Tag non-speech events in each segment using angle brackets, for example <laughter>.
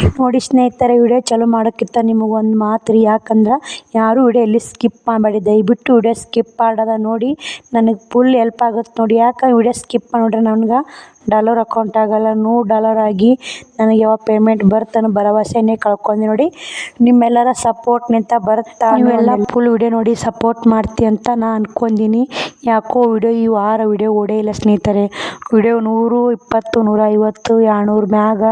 ನೋಡಿ ಸ್ನೇಹಿತರೆ, ವಿಡಿಯೋ ಚಾಲೂ ಮಾಡೋಕ್ಕಿಂತ ನಿಮಗೆ ಒಂದು ಮಾತು ರೀ, ಯಾಕಂದ್ರೆ ಯಾರು ವಿಡಿಯೋ ಇಲ್ಲಿ ಸ್ಕಿಪ್ ಮಾಡಬೇಡಿ. ದಯವಿಟ್ಟು ವಿಡಿಯೋ ಸ್ಕಿಪ್ ಮಾಡೋದ ನೋಡಿ, ನನಗೆ ಫುಲ್ ಹೆಲ್ಪ್ ಆಗುತ್ತೆ ನೋಡಿ. ಯಾಕೆ ವಿಡಿಯೋ ಸ್ಕಿಪ್ ಮಾಡಿದ್ರೆ ನನಗೆ ಡಾಲರ್ ಅಕೌಂಟ್ ಆಗಲ್ಲ ನೂರು ಡಾಲರ್ ಆಗಿ ನನಗೆ ಯಾವಾಗ ಪೇಮೆಂಟ್ ಬರ್ತನೋ ಭರವಸೆನೇ ಕಳ್ಕೊಂಡೆ ನೋಡಿ. ನಿಮ್ಮೆಲ್ಲರ ಸಪೋರ್ಟ್ನಿಂದ ಬರುತ್ತಾ ನೀವೆಲ್ಲ ಫುಲ್ ವಿಡಿಯೋ ನೋಡಿ ಸಪೋರ್ಟ್ ಮಾಡ್ತಿ ಅಂತ ನಾ ಅಂದ್ಕೊಂಡಿನಿ ಯಾಕೋ ವಿಡಿಯೋ ಈ ವಾರ ವಿಡಿಯೋ ಓಡೇ ಇಲ್ಲ ಸ್ನೇಹಿತರೆ. ವಿಡಿಯೋ ನೂರು ಇಪ್ಪತ್ತು ನೂರ ಐವತ್ತು ಎರಡುನೂರು ಮ್ಯಾಗ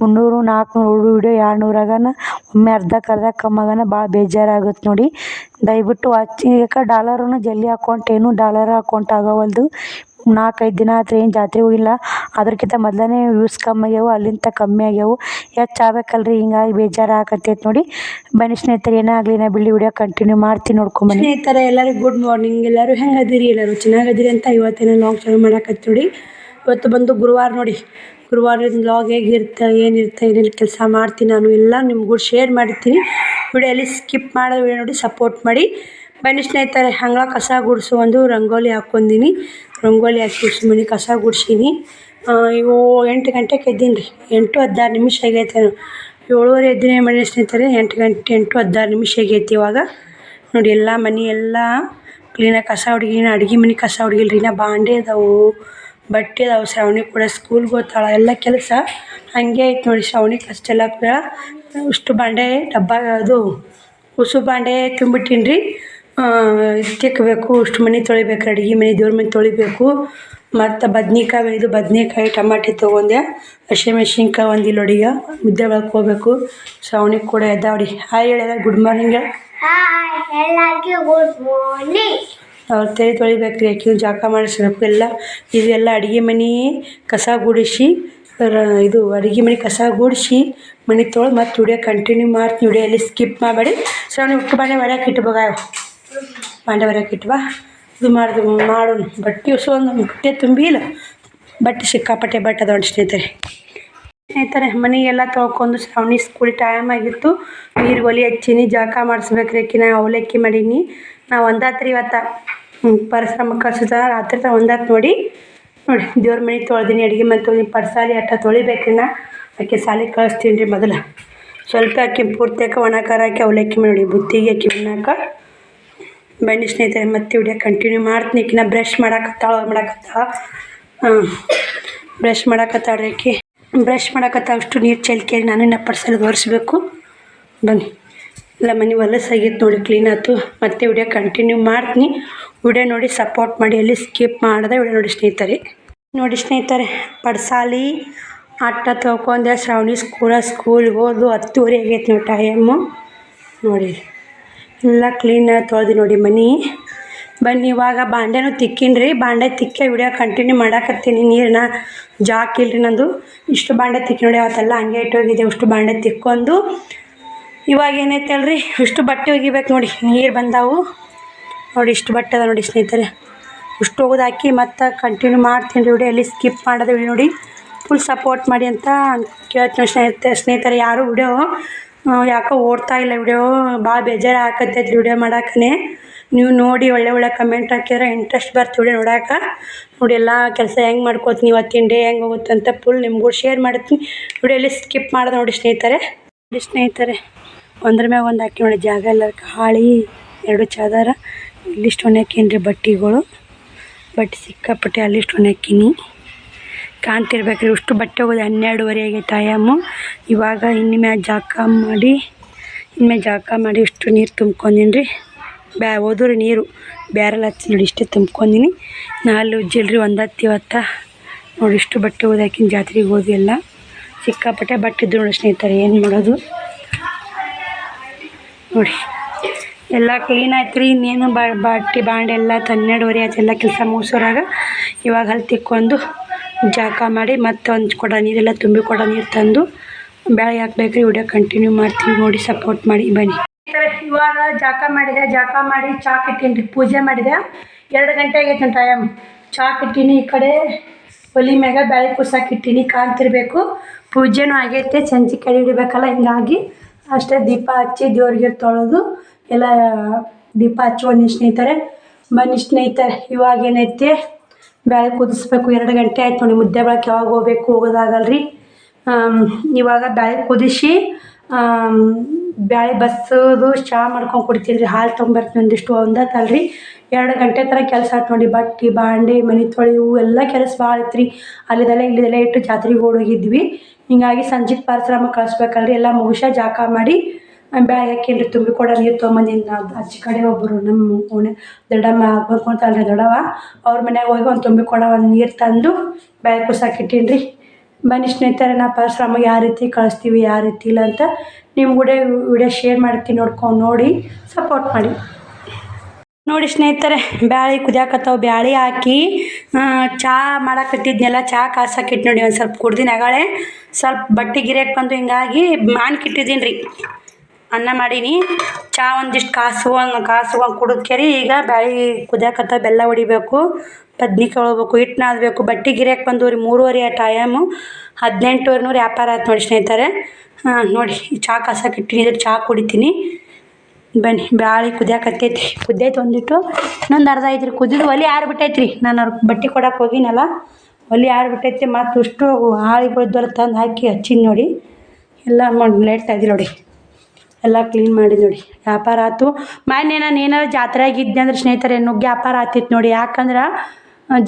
ಮುನ್ನೂರು ನಾಲ್ಕುನೂರು ವಿಡಿಯೋ ಎರಡುನೂರಾಗನ ಒಮ್ಮೆ ಅರ್ಧಕ್ಕೆ ಅರ್ಧ ಕಮ್ಮಾಗನ ಭಾಳ ಬೇಜಾರಾಗುತ್ತೆ ನೋಡಿ. ದಯವಿಟ್ಟು ವಾಚಿಂಗ್ ಯಾಕೆ ಡಾಲರನ್ನು ಜಲ್ದಿ ಅಕೌಂಟ್ ಏನು ಡಾಲರ್ ಅಕೌಂಟ್ ಆಗವಲ್ದು. ನಾಲ್ಕೈದು ದಿನ ಆತ್ರಿ ಏನು ಜಾತ್ರೆಗೆ ಹೋಗಿಲ್ಲ. ಅದ್ರಕ್ಕಿಂತ ಮೊದಲನೇ ವ್ಯೂಸ್ ಕಮ್ಮಿ ಆಗ್ಯಾವು ಅಲ್ಲಿಂದ ಕಮ್ಮಿ ಆಗ್ಯಾವು. ಹೆಚ್ಚು ಆಗ್ಬೇಕಲ್ರಿ? ಹಿಂಗಾಗಿ ಬೇಜಾರು ಆಗಕತ್ತೈತೆ ನೋಡಿ. ಬನ್ನಿ ಸ್ನೇಹಿತರೆ ಏನೇ ಆಗಲಿ ನಾ ಬಿಳಿ ವಿಡಿಯೋ ಕಂಟಿನ್ಯೂ ಮಾಡ್ತೀನಿ ನೋಡ್ಕೊಂಬನ್ನಿ ಸ್ನೇಹಿತರೆ ಎಲ್ಲರಿಗೂ ಗುಡ್ ಮಾರ್ನಿಂಗ್ ಎಲ್ಲರೂ ಹೆಂಗೆ ಅದಿರಿ? ಎಲ್ಲರೂ ಚೆನ್ನಾಗದಿರಿ ಅಂತ ಇವತ್ತಿನ ಲಾಗ್ ಚಾಲು ಮಾಡಾಕತ್ತೀವಿ ನೋಡಿ. ಇವತ್ತು ಬಂದು ಗುರುವಾರ ನೋಡಿ. ಗುರುವಾರ ಲಾಗ್ ಹೇಗಿರುತ್ತೆ ಏನಿರುತ್ತೆ ಏನೇನು ಕೆಲಸ ಮಾಡ್ತೀನಿ ನಾನು ಎಲ್ಲ ನಿಮ್ಗೂ ಶೇರ್ ಮಾಡಿರ್ತೀನಿ. ವಿಡಿಯೋಲಿ ಸ್ಕಿಪ್ ಮಾಡೋದು ನೋಡಿ ಸಪೋರ್ಟ್ ಮಾಡಿ. ಬನ್ನಿ ಸ್ನೇಹಿತರೆ ಹಂಗ ಕಸ ಗುಡಿಸು ಒಂದು ರಂಗೋಲಿ ಹಾಕ್ಕೊಂದಿನಿ ರಂಗೋಲಿ ಹಾಕಿ ಮನೆ ಕಸ ಗುಡ್ಸೀನಿ. ಇವು ಎಂಟು ಗಂಟೆಗೆ ಎದ್ದೀನಿ ರೀ. ಎಂಟು ಹದಿನಾರು ನಿಮಿಷ ಆಗೈತೆ. ಏಳುವರೆ ಎದ್ದಿನ ಮನೆ ಸ್ನೇಹಿತರೆ, ಎಂಟು ಗಂಟೆ, ಎಂಟು ಹದಿನಾರು ನಿಮಿಷ ಆಗೈತೆ ಇವಾಗ. ನೋಡಿ, ಎಲ್ಲ ಮನೆ ಎಲ್ಲ ಕ್ಲೀನಾಗಿ ಕಸ ಹೊಡ್ಗಿನ, ಅಡ್ಗೆ ಮನೆ ಕಸ ಹೊಡ್ಗಿಲ್ಲ ರೀ ನಾ ಬಾಂಡೆ ಅದಾವು, ಬಟ್ಟೆ ಅದಾವೆ, ಶ್ರಾವಣಿ ಕೂಡ ಸ್ಕೂಲ್ಗೆ ಹೋಗ್ತಾಳೆ, ಎಲ್ಲ ಕೆಲಸ ಹಾಗೆ ಐತೆ ನೋಡಿ ಶ್ರಾವಣಿ ಅಷ್ಟೆಲ್ಲ ಕೂಡ. ಇಷ್ಟು ಬಾಂಡೆ ಡಬ್ಬ, ಅದು ಉಸು ಬಾಂಡೆ ತುಂಬಿಟ್ಟೀನಿ ರೀ ಇದು ತಿಕ್ಕಬೇಕು ಇಷ್ಟು ಮನೆ ತೊಳಿಬೇಕು ಅಡ್ಗೆ ಮನೆ ದೇವ್ರ ಮನೆ ತೊಳಿಬೇಕು. ಮತ್ತು ಬದ್ನೆಕಾಯಿ ಇದು ಬದ್ನೆಕಾಯಿ ಟಮಾಟಿ ತೊಗೊಂಡೆ. ಹಸಿಮೆಣ್ಸಿನ್ಕಾಯಿ ಒಂದು ಇಲ್ಲಿ ಹೊಡಿಯ ಮುದ್ದೆ ಒಳಗೆ ಹೋಗ್ಬೇಕು. ಶ್ರಾವಣಿ ಕೂಡ ಎದ್ದಾವ್ರಿ ಹಾಯ್ ಹೇಳ. ಗುಡ್ ಮಾರ್ನಿಂಗ್ ಅವ್ರ ತಲೆ ತೊಳಿಬೇಕು ರೀ ಅಕ್ಕಿ ಜಳಕ ಮಾಡಿಸ್ಬೇಕು. ಎಲ್ಲ ಇದೆಲ್ಲ ಅಡುಗೆ ಮನೆ ಕಸ ಗುಡಿಸಿ ಇದು ಅಡುಗೆ ಮನೆ ಕಸ ಗುಡಿಸಿ ಮನೆ ತೊಳೆದು ಮತ್ತು ವಿಡಿಯೋ ಕಂಟಿನ್ಯೂ ಮಾಡ್ತೀನಿ. ವಿಡಿಯೋ ಎಲ್ಲಿ ಸ್ಕಿಪ್ ಮಾಡಬೇಡಿ. ಶ್ರಾವಣಿ ಉಟ್ಟು ಬಾಂಡೆ ಹೊರಕ್ಕೆ ಇಟ್ಟು ಬಾಂಡೆ ಕಿಟ್ವ. ಇದು ಮಾಡಿದ್ರು ಮಾಡು, ಬಟ್ಟೆ ಒಂದು ಬಟ್ಟೆ ತುಂಬಿ ಇಲ್ಲ. ಬಟ್ಟೆ ಸಿಕ್ಕಾಪಟ್ಟೆ ಬಟ್ಟೆ ಅದಾವ ಸ್ನೇಹಿತರೆ. ಸ್ನೇಹಿತರೆ ಮನೆಗೆಲ್ಲ ತೊಳ್ಕೊಂಡು ಶ್ರಾವಣಿ ಸ್ಕೂಲ್ ಟೈಮ್ ಆಗಿತ್ತು. ನೀರು ಒಲಿ ಹಚ್ಚೀನಿ ಜಳಕ ಮಾಡಿಸ್ಬೇಕು ರೀ ನಾ ಅವಲಕ್ಕಿ ಮಾಡೀನಿ. ನಾ ಒಂದಾತ್ರಿ ಇವತ್ತು. ಪರಿಶ್ರಮ ಕಳ್ಸಿದ ರಾತ್ರಿ ತ ಒಂದಾತ್ ನೋಡಿ. ನೋಡಿ, ದೇವ್ರ ಮನೆ ತೊಳ್ದೀನಿ, ಅಡುಗೆ ಮನೆ ತೊಳಿ ಪರ್ಸಾಲಿ ಅಟ್ಟ ತೊಳಿಬೇಕ್ರಿ ನಾ ಆಕೆ ಸಾಲಿ ಕಳಿಸ್ತೀನಿ ರೀ ಮೊದಲು. ಸ್ವಲ್ಪ ಆಕಿ ಪೂರ್ತಿಯಾಕ ಒಣಕಾರ ಹಾಕಿ ಅವಲಕ್ಕಿ ಮಾಡಿ, ಬುತ್ತಿಗೆ ಅಕ್ಕಿ ಉಣ್ಣಾಕ. ಬನ್ನಿ ಸ್ನೇಹಿತರೆ, ಮತ್ತೆ ವಿಡಿಯೋ ಕಂಟಿನ್ಯೂ ಮಾಡ್ತೀನಿ. ಈಕಿನ ಬ್ರಷ್ ಮಾಡಾಕತ್ತಾಳ ಮಾಡಾಕತ್ತಾಳ ಬ್ರಷ್ ಮಾಡಾಕತ್ತಾಳ್ರಿ ಬ್ರಷ್ ಮಾಡಾಕತ್ತ ಅಷ್ಟು ನೀರು ಚೆಲ್ಕೇರಿ ನಾನು ನಾ ಪರ್ಸಲ್ ಒರೆಸ್ಬೇಕು ಬನ್ನಿ. ಇಲ್ಲ ಮನೆ ಹೊಲಸಾಗಿತ್ತು ನೋಡಿ ಕ್ಲೀನ್ ಆಯ್ತು ಮತ್ತೆ ವಿಡಿಯೋ ಕಂಟಿನ್ಯೂ ಮಾಡ್ತೀನಿ. ವಿಡಿಯೋ ನೋಡಿ ಸಪೋರ್ಟ್ ಮಾಡಿ ಅಲ್ಲಿ ಸ್ಕಿಪ್ ಮಾಡಿದೆ ವಿಡಿಯೋ ನೋಡಿ ಸ್ನೇಹಿತರೆ. ನೋಡಿ ಸ್ನೇಹಿತರೆ, ಪಡ್ಸಾಲಿ ಆಟ ತೊಗೊಂಡೆ ಶ್ರಾವಣಿ ಸ್ಕೂಲ ಸ್ಕೂಲ್ಗೆ ಹೋದು ಹತ್ತುವರೆ ಆಗೈತೆ ನೋಡಿ ಟೈಮು ನೋಡಿ. ಎಲ್ಲ ಕ್ಲೀನಾಗಿ ತೊಳೆದು ನೋಡಿ ಮನೆ. ಬನ್ನಿ, ಇವಾಗ ಬಾಂಡೆನೂ ತಿಕ್ಕಿನ್ರಿ. ಬಾಂಡೆ ತಿಕ್ಕೆ ವಿಡಿಯೋ ಕಂಟಿನ್ಯೂ ಮಾಡಾಕತ್ತೀನಿ. ನೀರನ್ನ ಜಾಕಿಲ್ರಿ ನಂದು. ಇಷ್ಟು ಬಾಂಡೆ ತಿಕ್ಕಿ ನೋಡಿ ಅವತ್ತೆಲ್ಲ ಹಂಗೆ ಇಟ್ಟೋಗಿದೆ ಇಷ್ಟು ಬಾಂಡೆ ತಿಕ್ಕೊಂಡು ಇವಾಗ ಏನೈತೆ ಅಲ್ರಿ ಇಷ್ಟು ಬಟ್ಟೆ ಒಗಿಬೇಕು ನೋಡಿ. ನೀರು ಬಂದಾವು. ನೋಡಿ ಇಷ್ಟು ಬಟ್ಟೆ ಅದ ನೋಡಿ ಸ್ನೇಹಿತರೆ. ಇಷ್ಟು ಹೋಗೋದು ಹಾಕಿ ಮತ್ತೆ ಕಂಟಿನ್ಯೂ ಮಾಡ್ತೀನಿ ರೀ ವಿಡಿಯೋ. ಎಲ್ಲಿ ಸ್ಕಿಪ್ ಮಾಡೋದು ನೋಡಿ. ಫುಲ್ ಸಪೋರ್ಟ್ ಮಾಡಿ ಅಂತ ಕೇಳ್ತೀನಿ ಸ್ನೇಹಿತ ಸ್ನೇಹಿತರೆ ಯಾರು ವಿಡಿಯೋ ಯಾಕೋ ಓಡ್ತಾ ಇಲ್ಲ ವಿಡಿಯೋ ಭಾಳ ಬೇಜಾರು ಆಕತ್ತೈತಿ ವಿಡಿಯೋ ಮಾಡಕ್ಕೇ ನೀವು ನೋಡಿ ಒಳ್ಳೆ ಒಳ್ಳೆ ಕಮೆಂಟ್ ಹಾಕಿದ್ರೆ ಇಂಟ್ರೆಸ್ಟ್ ಬರ್ತೀವಿ ವಿಡಿಯೋ ನೋಡಕ್ಕೆ ನೋಡಿ ಎಲ್ಲ ಕೆಲಸ ಹೆಂಗೆ ಮಾಡ್ಕೋತೀನಿ ಇವತ್ತಿನ ಡೇ ಹೆಂಗೆ ಹೋಗುತ್ತೆ ಅಂತ ಫುಲ್ ನಿಮಗೂ ಶೇರ್ ಮಾಡ್ತೀನಿ. ವಿಡಿಯೋಲಿ ಸ್ಕಿಪ್ ಮಾಡಿದೆ ನೋಡಿ ಸ್ನೇಹಿತರೆ. ನೋಡಿ ಸ್ನೇಹಿತರೆ, ಒಂದ್ರ ಮ್ಯಾಗ ಒಂದು ಹಾಕಿ ನೋಡಿ ಜಾಗ ಎಲ್ಲ ಹಾಳಿ, ಎರಡು ಚಾದರ ಇಲ್ಲಿಷ್ಟು ಒಣಾಕೀನಿ ರೀ ಬಟ್ಟೆಗಳು. ಬಟ್ಟೆ ಸಿಕ್ಕಾಪಟ್ಟೆ ಅಲ್ಲಿಷ್ಟು ಒಣಾಕೀನಿ ಕಾಣ್ತಿರ್ಬೇಕು ರೀ ಇಷ್ಟು ಬಟ್ಟೆ ಹೋಗೋದು ಹನ್ನೆರಡುವರೆ ಆಗೈತೆ ಇವಾಗ ಇನ್ನು ಮ್ಯಾಲೆ ಜಾಕ ಮಾಡಿ ಇನ್ಮೇ ಜಾಕ ಮಾಡಿ ಇಷ್ಟು ನೀರು ತುಂಬ್ಕೊಂಡಿನಿ ರೀ ಬ್ಯಾ ಹೋದ್ರೆ ನೀರು. ಬ್ಯಾರಲ್ ಹಚ್ಚಿ ನೋಡಿ ಇಷ್ಟೇ ತುಂಬ್ಕೊಂಡಿನಿ. ನಾಲ್ಕು ಉಜ್ಜಿಲ್ರಿ ಒಂದು ಹತ್ತು ಇವತ್ತು. ನೋಡಿ ಇಷ್ಟು ಬಟ್ಟೆ ಹೋದಾಕಿನ ಜಾತ್ರೆಗೆ ಹೋದ್ವಿ ಎಲ್ಲ ಸಿಕ್ಕಾಪಟ್ಟೆ ಬಟ್ಟೆ ಇದ್ರು ನೋಡಿ ಸ್ನೇಹಿತರೆ, ಏನು ಮಾಡೋದು? ನೋಡಿ. ಎಲ್ಲ ಕ್ಲೀನ್ ಆಯ್ತು ರೀ ಇನ್ನೇನು ಬಟ್ಟೆ, ಬಾಂಡೆ ಎಲ್ಲ ಹನ್ನೆರಡುವರೆ ಆಯ್ತು. ಎಲ್ಲ ಕೆಲಸ ಮುಗಿಸೋರಾಗ ಇವಾಗ ಅಲ್ಲಿ ತಿಕ್ಕೊಂಡು ಜಾಕ ಮಾಡಿ ಮತ್ತೆ ಒಂದು ಕೊಡ ನೀರೆಲ್ಲ ತುಂಬಿ ಕೊಡ ನೀರು ತಂದು ಬೆಳಗ್ಗೆ ಹಾಕ್ಬೇಕು ರೀ ವಿಡಿಯೋ ಕಂಟಿನ್ಯೂ ಮಾಡ್ತೀವಿ. ನೋಡಿ ಸಪೋರ್ಟ್ ಮಾಡಿ ಬನ್ನಿ. ಇವಾಗ ಜಾಕ ಮಾಡಿದೆ. ಜಾಕ ಮಾಡಿ ಚಾಕ್ ಇಟ್ಟೀನಿ ಪೂಜೆ ಮಾಡಿದೆ. ಎರಡು ಗಂಟೆ ಆಗೈತೆ ಟೈಮ್ ಚಾಕ್ ಇಟ್ಟೀನಿ ಈ ಕಡೆ. ಒಲಿ ಮ್ಯಾಗ ಬ್ಯಾಳೆ ಕುರ್ಸಾಕಿಟ್ಟಿನಿ ಇಟ್ಟಿನಿ ಕಾಣ್ತಿರ್ಬೇಕು. ಪೂಜೆನೂ ಆಗೈತೆ. ಸಂಜೆ ಕಡೆ ಇಡಬೇಕಲ್ಲ ಹಿಂಗಾಗಿ ಅಷ್ಟೇ ದೀಪ ಹಚ್ಚಿ ದೇವ್ರಿಗೆ ತೊಳೆದು. ಎಲ್ಲ ದೀಪ ಹಚ್ಕೊಂಡು ಸ್ನೇಹಿತರೆ ಬನ್ನಿ ಸ್ನೇಹಿತರೆ, ಇವಾಗ ಏನೈತೆ? ಬ್ಯಾಳೆ ಕುದಿಸ್ಬೇಕು, ಎರಡು ಗಂಟೆ ಆಯ್ತು ನೋಡಿ, ಮುದ್ದೆ ಬೆಳಕ್ಕೆ ಯಾವಾಗ ಹೋಗ್ಬೇಕು ಹೋಗೋದಾಗಲ್ರಿ. ಇವಾಗ ಬ್ಯಾಳೆ ಕುದಿಸಿ ಬ್ಯಾಳೆ ಬಸ್ಸೋದು ಚಹಾ ಮಾಡ್ಕೊಂಡು ಕುಡಿತೀನಿ ರೀ. ಹಾಲು ತೊಗೊಂಬರ್ತೀನಿ ಒಂದಿಷ್ಟು ಒಂದತ್ತಲ್ರಿ ಎರಡು ಗಂಟೆ ಥರ ಕೆಲಸ ಆಯ್ತು ನೋಡಿ, ಬಟ್ಟೆ, ಬಾಂಡೆ, ಮನೆ ತೊಳೆವು ಎಲ್ಲ ಕೆಲಸ ಭಾಳ ಐತ್ರಿ. ರೀ ಅಲ್ಲಿದೆಲ್ಲ ಇಲ್ಲಿದೆಲ್ಲ ಇಟ್ಟು ಜಾತ್ರೆಗೆ ಓಡೋಗಿದ್ವಿ ಹಿಂಗಾಗಿ ಸಂಜೆ ಪರಶುರಾಮ ಕಳಿಸ್ಬೇಕಲ್ರಿ, ಎಲ್ಲ ಮುಗಿಸ ಜಾಕ ಮಾಡಿ ಬ್ಯಾಗ್ ಹಾಕೇನ್ರಿ ತುಂಬಿ ಕೊಡ ನೀರು ತೊಗೊಂಬಂದಿನ ಆಚೆ ಕಡೆ ಒಬ್ಬರು ನಮ್ಮ ಓಣೆ ದೊಡ್ಡಮ್ಮ ಆಗ್ಬೇಕು ಅಂತಲ್ರಿ ದೊಡ್ಡವ ಅವ್ರ ಮನೆಗೆ ಹೋಗಿ ಒಂದು ತುಂಬಿ ಕೊಡ ಒಂದು ನೀರು ತಂದು ಬ್ಯಾಗ್ ಕುಸಾಕಿಟ್ಟೀನಿ ಬನ್ನಿ ಸ್ನೇಹಿತರೆ ನಾ ಪರಿಶ್ರಮ ಯಾವ ರೀತಿ ಕಳಿಸ್ತೀವಿ ಯಾವ ರೀತಿ ಇಲ್ಲ ಅಂತ ನಿಮ್ಮ ಕೂಡ ವಿಡಿಯೋ ಶೇರ್ ಮಾಡ್ತೀನಿ ನೋಡ್ಕೊಂಡು ನೋಡಿ ಸಪೋರ್ಟ್ ಮಾಡಿ ನೋಡಿ ಸ್ನೇಹಿತರೆ ಬ್ಯಾಳಿ ಕುದಿಯಾಕತ್ತಾವ ಬ್ಯಾಳಿ ಹಾಕಿ ಚಹಾ ಮಾಡಾಕತ್ತಿದ್ನೆಲ್ಲ ಚಹಾ ಕಾಸಾಕಿಟ್ಟು ನೋಡಿ ಒಂದು ಸ್ವಲ್ಪ ಕುಡ್ದಿನ ಆಗಾಳೆ ಸ್ವಲ್ಪ ಬಟ್ಟೆ ಗಿರಿಯಕ್ಕೆ ಬಂದು ಹಿಂಗಾಗಿ ಮಾನ್ಕಿಟ್ಟಿದ್ದೀನಿ ರೀ ಅನ್ನ ಮಾಡೀನಿ. ಚಹಾ ಒಂದಿಷ್ಟು ಕಾಸುವಂಗೆ ಕಾಸುವಂಗೆ ಕುಡಿದ್ಕೆರಿ ಈಗ ಬ್ಯಾಳಿ ಕುದಿಯಾಕತ್ತ ಬೆಲ್ಲ ಹೊಡಿಬೇಕು ಬದ್ನಿಕಾಯಿ ಹೊಳ್ಬೇಕು ಹಿಟ್ಟು ನಾದಬೇಕು. ಬಟ್ಟೆ ಗಿರಿಯಕ್ಕೆ ಬಂದು ರೀ ಮೂರುವರೆ ಆ ಟೈಮು ನೂರು ವ್ಯಾಪಾರ ಆಯ್ತು ನೋಡಿ ಸ್ನೇಹಿತರೆ. ಹಾಂ, ನೋಡಿ ಚಹಾ ಕಾಸಕ್ಕೆ ಇಟ್ಟಿನಿ ಇದ್ರ ಚಹಾ ಕುಡಿತೀನಿ. ಬನ್ನಿ, ಬ್ಯಾಳಿ ಕುದಿಯಾಕತ್ತೈತಿ ಕುದ್ದೈತಿ ಒಂದಿಟ್ಟು. ಇನ್ನೊಂದು ಅರ್ಧ ಐತ್ರಿ. ಕುದಿದು ಒಲೆ ಯಾರು ಬಿಟ್ಟೈತ್ರಿ. ನಾನು ಅವ್ರ ಬಟ್ಟೆ ಕೊಡಕ್ಕೆ ಹೋಗಿನಲ್ಲ, ಒಲೆ ಬಿಟ್ಟೈತಿ ಮತ್ತು ಇಷ್ಟು ಆಳಿಗಳು ತಂದು ಹಾಕಿ ಹಚ್ಚಿನಿ ನೋಡಿ. ಎಲ್ಲ ಮಾಡಿ ಲೇಟ್ ಆಗಿ ನೋಡಿ. ಎಲ್ಲ ಕ್ಲೀನ್ ಮಾಡಿ ನೋಡಿ. ವ್ಯಾಪಾರ ಆಯ್ತು ಮೊನ್ನೆ ನಾನು ಏನಾರು ಜಾತ್ರೆ ಇದ್ದೆ ಅಂದ್ರೆ ಸ್ನೇಹಿತರೆ ನುಗ್ಗಿ ವ್ಯಾಪಾರ ಆತಿತ್ತು ನೋಡಿ. ಯಾಕಂದ್ರೆ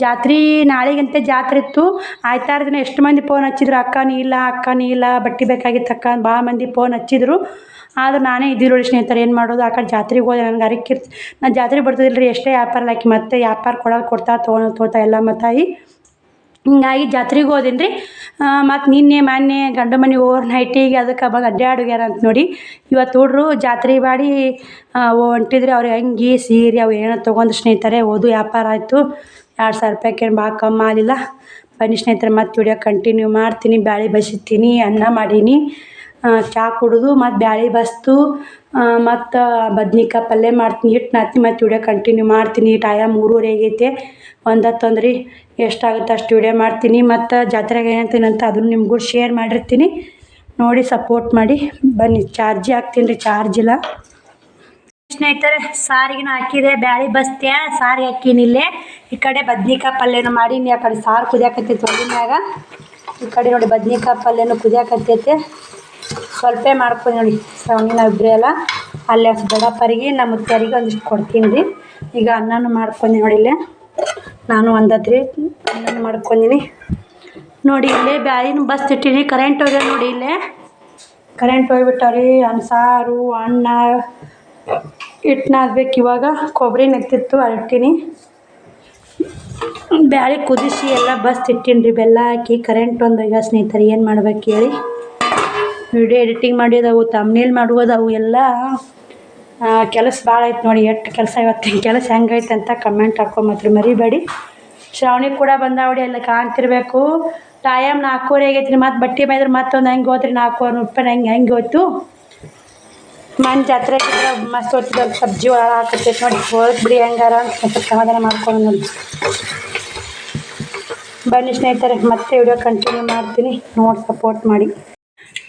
ಜಾತ್ರೆ ನಾಳೆಗಂತೆ ಜಾತ್ರೆ ಇತ್ತು. ಆಯ್ತಾರ ದಿನ ಎಷ್ಟು ಮಂದಿ ಫೋನ್ ಹಚ್ಚಿದ್ರು, ಅಕ್ಕ, ನೀ ಅಕ್ಕ, ನೀ ಇಲ್ಲ, ಬಟ್ಟೆ ಬೇಕಾಗಿತ್ತು, ಅಕ್ಕ ಭಾಳ ಮಂದಿ ಫೋನ್ ಹಚ್ಚಿದ್ರು. ಆದ್ರೆ ನಾನೇ ಇದ್ದೀವಿ ನೋಡಿ ಸ್ನೇಹಿತರೆ, ಏನು ಮಾಡೋದು? ಆ ಕಡೆ ಜಾತ್ರೆಗೆ ಹೋದೆ, ನನಗೆ ಅರಿಕೆ ನಾನು ಜಾತ್ರೆ ಬರ್ತದಿಲ್ಲ ರೀ ಎಷ್ಟೇ ವ್ಯಾಪಾರ ಹಾಕಿ ಮತ್ತೆ ವ್ಯಾಪಾರ ಕೊಡೋದು ಕೊಡ್ತಾ ತೊಗೊಳೋದು ತೋತಾ, ಎಲ್ಲ ಮತ್ತಾಯಿ. ಹಿಂಗಾಗಿ ಜಾತ್ರೆಗೆ ಹೋದಿನಿ ರೀ ಮತ್ತು ನಿನ್ನೆ ಮೊನ್ನೆ ಗಂಡು ಮನೆಗೆ ಓವರ್ ನೈಟಿಗೆ ಅದಕ್ಕೆ ಬಂದು ಅಡ್ಡಾಡೋಗ್ಯಾರ ಅಂತ ನೋಡಿ. ಇವತ್ತು ಹುಡ್ರು ಜಾತ್ರೆ ಮಾಡಿ ಹೊಂಟಿದ್ರೆ ಅವ್ರಿಗೆ ಅಂಗಿ ಸೀರೆ ಅವು ಏನೋ ತೊಗೊಂಡು ಸ್ನೇಹಿತರೆ, ಓದು ವ್ಯಾಪಾರ ಆಯಿತು. ಎರಡು ಸಾವಿರ ರೂಪಾಯಿಗೇನು ಭಾಳ ಕಮ್ಮಿ ಆಗಲಿಲ್ಲ ಬನ್ನಿ ಸ್ನೇಹಿತರೆ, ಮತ್ತೆ ವಿಡಿಯೋ ಕಂಟಿನ್ಯೂ ಮಾಡ್ತೀನಿ, ಬ್ಯಾಳೆ ಬಸಿತೀನಿ, ಅನ್ನ ಮಾಡೀನಿ. ಚಹಾ ಕುಡಿದು, ಮತ್ತು ಬ್ಯಾಳಿ ಬಸ್ತು ಮತ್ತು ಬದ್ನಿಕಾಯಿ ಪಲ್ಯ ಮಾಡ್ತೀನಿ ಹಿಟ್ಟು ನಾದ್ತೀನಿ ಮತ್ತು ವಿಡಿಯೋ ಕಂಟಿನ್ಯೂ ಮಾಡ್ತೀನಿ ಟೈಮ್ ಮೂರುವರೆ ಆಗೈತೆ ಒಂದತ್ತೊಂದು ಎಷ್ಟು ಎಷ್ಟಾಗುತ್ತೆ ಅಷ್ಟು ವಿಡಿಯೋ ಮಾಡ್ತೀನಿ, ಮತ್ತು ಜಾತ್ರೆಗೆ ಏನಂತೀನಿ ಅಂತ ಅದನ್ನು ನಿಮ್ಗೂ ಶೇರ್ ಮಾಡಿರ್ತೀನಿ, ನೋಡಿ ಸಪೋರ್ಟ್ ಮಾಡಿ, ಬನ್ನಿ ಚಾರ್ಜಿ ಹಾಕ್ತೀನಿ ರೀ ಚಾರ್ಜ್ ಇಲ್ಲ. ಸ್ನೇಹಿತರೆ, ಸಾರಿಗಿನ ಹಾಕಿದೆ, ಬ್ಯಾಳಿ ಬಸ್ತ್ಯಾ ಸಾರಿ ಹಾಕೀನಿ ಇಲ್ಲೇ, ಈ ಕಡೆ ಬದ್ನಿಕಾಯಿ ಪಲ್ಯನೂ ಮಾಡೀನಿ ಆ ಕಡೆ ಸಾರು ಕುದಿಯಾಕತ್ತೈತೆ ಒಲಿನ್ಯಾಗ ಈ ಕಡೆ ನೋಡಿ ಬದ್ನಿಕಾಯಿ ಪಲ್ಯನೂ ಕುದಿಯಾಕತ್ತೈತೆ. ಸ್ವಲ್ಪ ಮಾಡ್ಕೊಂಡು ನೋಡಿ. ಶ್ರವಣಿನ ಇಬ್ಬರೇ ಅಲ್ಲ ಅಲ್ಲೇ ದೊಡ್ಡಪ್ಪರಿಗೆ ನಮ್ಮ ಮುತ್ಯಾರಿಗೆ ಒಂದಿಷ್ಟು ಕೊಡ್ತೀನಿ ರೀ. ಈಗ ಅನ್ನನೂ ಮಾಡ್ಕೊಂಡು ನೋಡಿ ಇಲ್ಲೇ. ನಾನು ಒಂದತ್ರಿ ಅನ್ನನೂ ಮಾಡ್ಕೊಂದಿನಿ ನೋಡಿ ಇಲ್ಲೇ ಬ್ಯಾಳಿನ ಬಸ್ ಇಟ್ಟೀನಿ. ಕರೆಂಟ್ ಹೋಗ್ಯ ನೋಡಿ ಇಲ್ಲೇ. ಕರೆಂಟ್ ಹೋಗ್ಬಿಟ್ಟವ್ರಿ ಅನ್ನ ಸಾರು ಅನ್ನ ಹಿಟ್ಟು ಇವಾಗ. ಕೊಬ್ಬರಿ ನೆತ್ತಿತ್ತು ಅರಟಿನಿ ಬ್ಯಾಳಿ ಕುದಿಸಿ ಎಲ್ಲ ಬಸ್ ಇಟ್ಟೀನಿ ರೀ. ಬೆಲ್ಲ ಹಾಕಿ ಕರೆಂಟ್ ಒಂದು ಈಗ ಸ್ನೇಹಿತರೆ ಏನು ಮಾಡ್ಬೇಕು ಹೇಳಿ. ವಿಡಿಯೋ ಎಡಿಟಿಂಗ್ ಮಾಡಿದವು ತಮ್ನೀಲ್ ಮಾಡುವುದವು ಎಲ್ಲ ಕೆಲಸ ಭಾಳ ಐತೆ ನೋಡಿ, ಎಷ್ಟು ಕೆಲಸ ಇವತ್ತಿನ ಕೆಲಸ ಹೆಂಗೈತೆ ಅಂತ ಕಮೆಂಟ್ ಹಾಕೊಂಬತ್ರಿ ಮರಿಬೇಡಿ. ಶ್ರಾವಣಿ ಕೂಡ ಬಂದಾವಡಿ ಎಲ್ಲ ಕಾಣ್ತಿರ್ಬೇಕು ಟೈಮ್ ನಾಲ್ಕೂವರೆ ಆಗೈತ್ರಿ, ಮತ್ತು ಬಟ್ಟೆ ಬೈದ್ರೆ ಮತ್ತೊಂದು ಹೆಂಗೆ ಹೋದ್ರಿ ನಾಲ್ಕೂವರೆ ರೂಪಾಯಿ ಹೆಂಗೆ ಹೆಂಗೆ ಹೋಯ್ತು? ಮನೆ ಜಾತ್ರೆ ಮಸ್ತ್ ಹೋಗ್ತಿದ್ದ ಸಬ್ಜಿ ಒಳ ಹಾಕತ್ತೈತೆ ನೋಡಿ ಹೋದ್ ಬಿಡಿ ಹೆಂಗಾರ ಅಂತ ಸ್ವಲ್ಪ ಸಮಾಧಾನ ಮಾಡ್ಕೊಂಡು ನೋಡಿ ಬನ್ನಿ ಸ್ನೇಹಿತರೆ, ಮತ್ತೆ ವಿಡಿಯೋ ಕಂಟಿನ್ಯೂ ಮಾಡ್ತೀನಿ. ನೋಡಿ ಸಪೋರ್ಟ್ ಮಾಡಿ.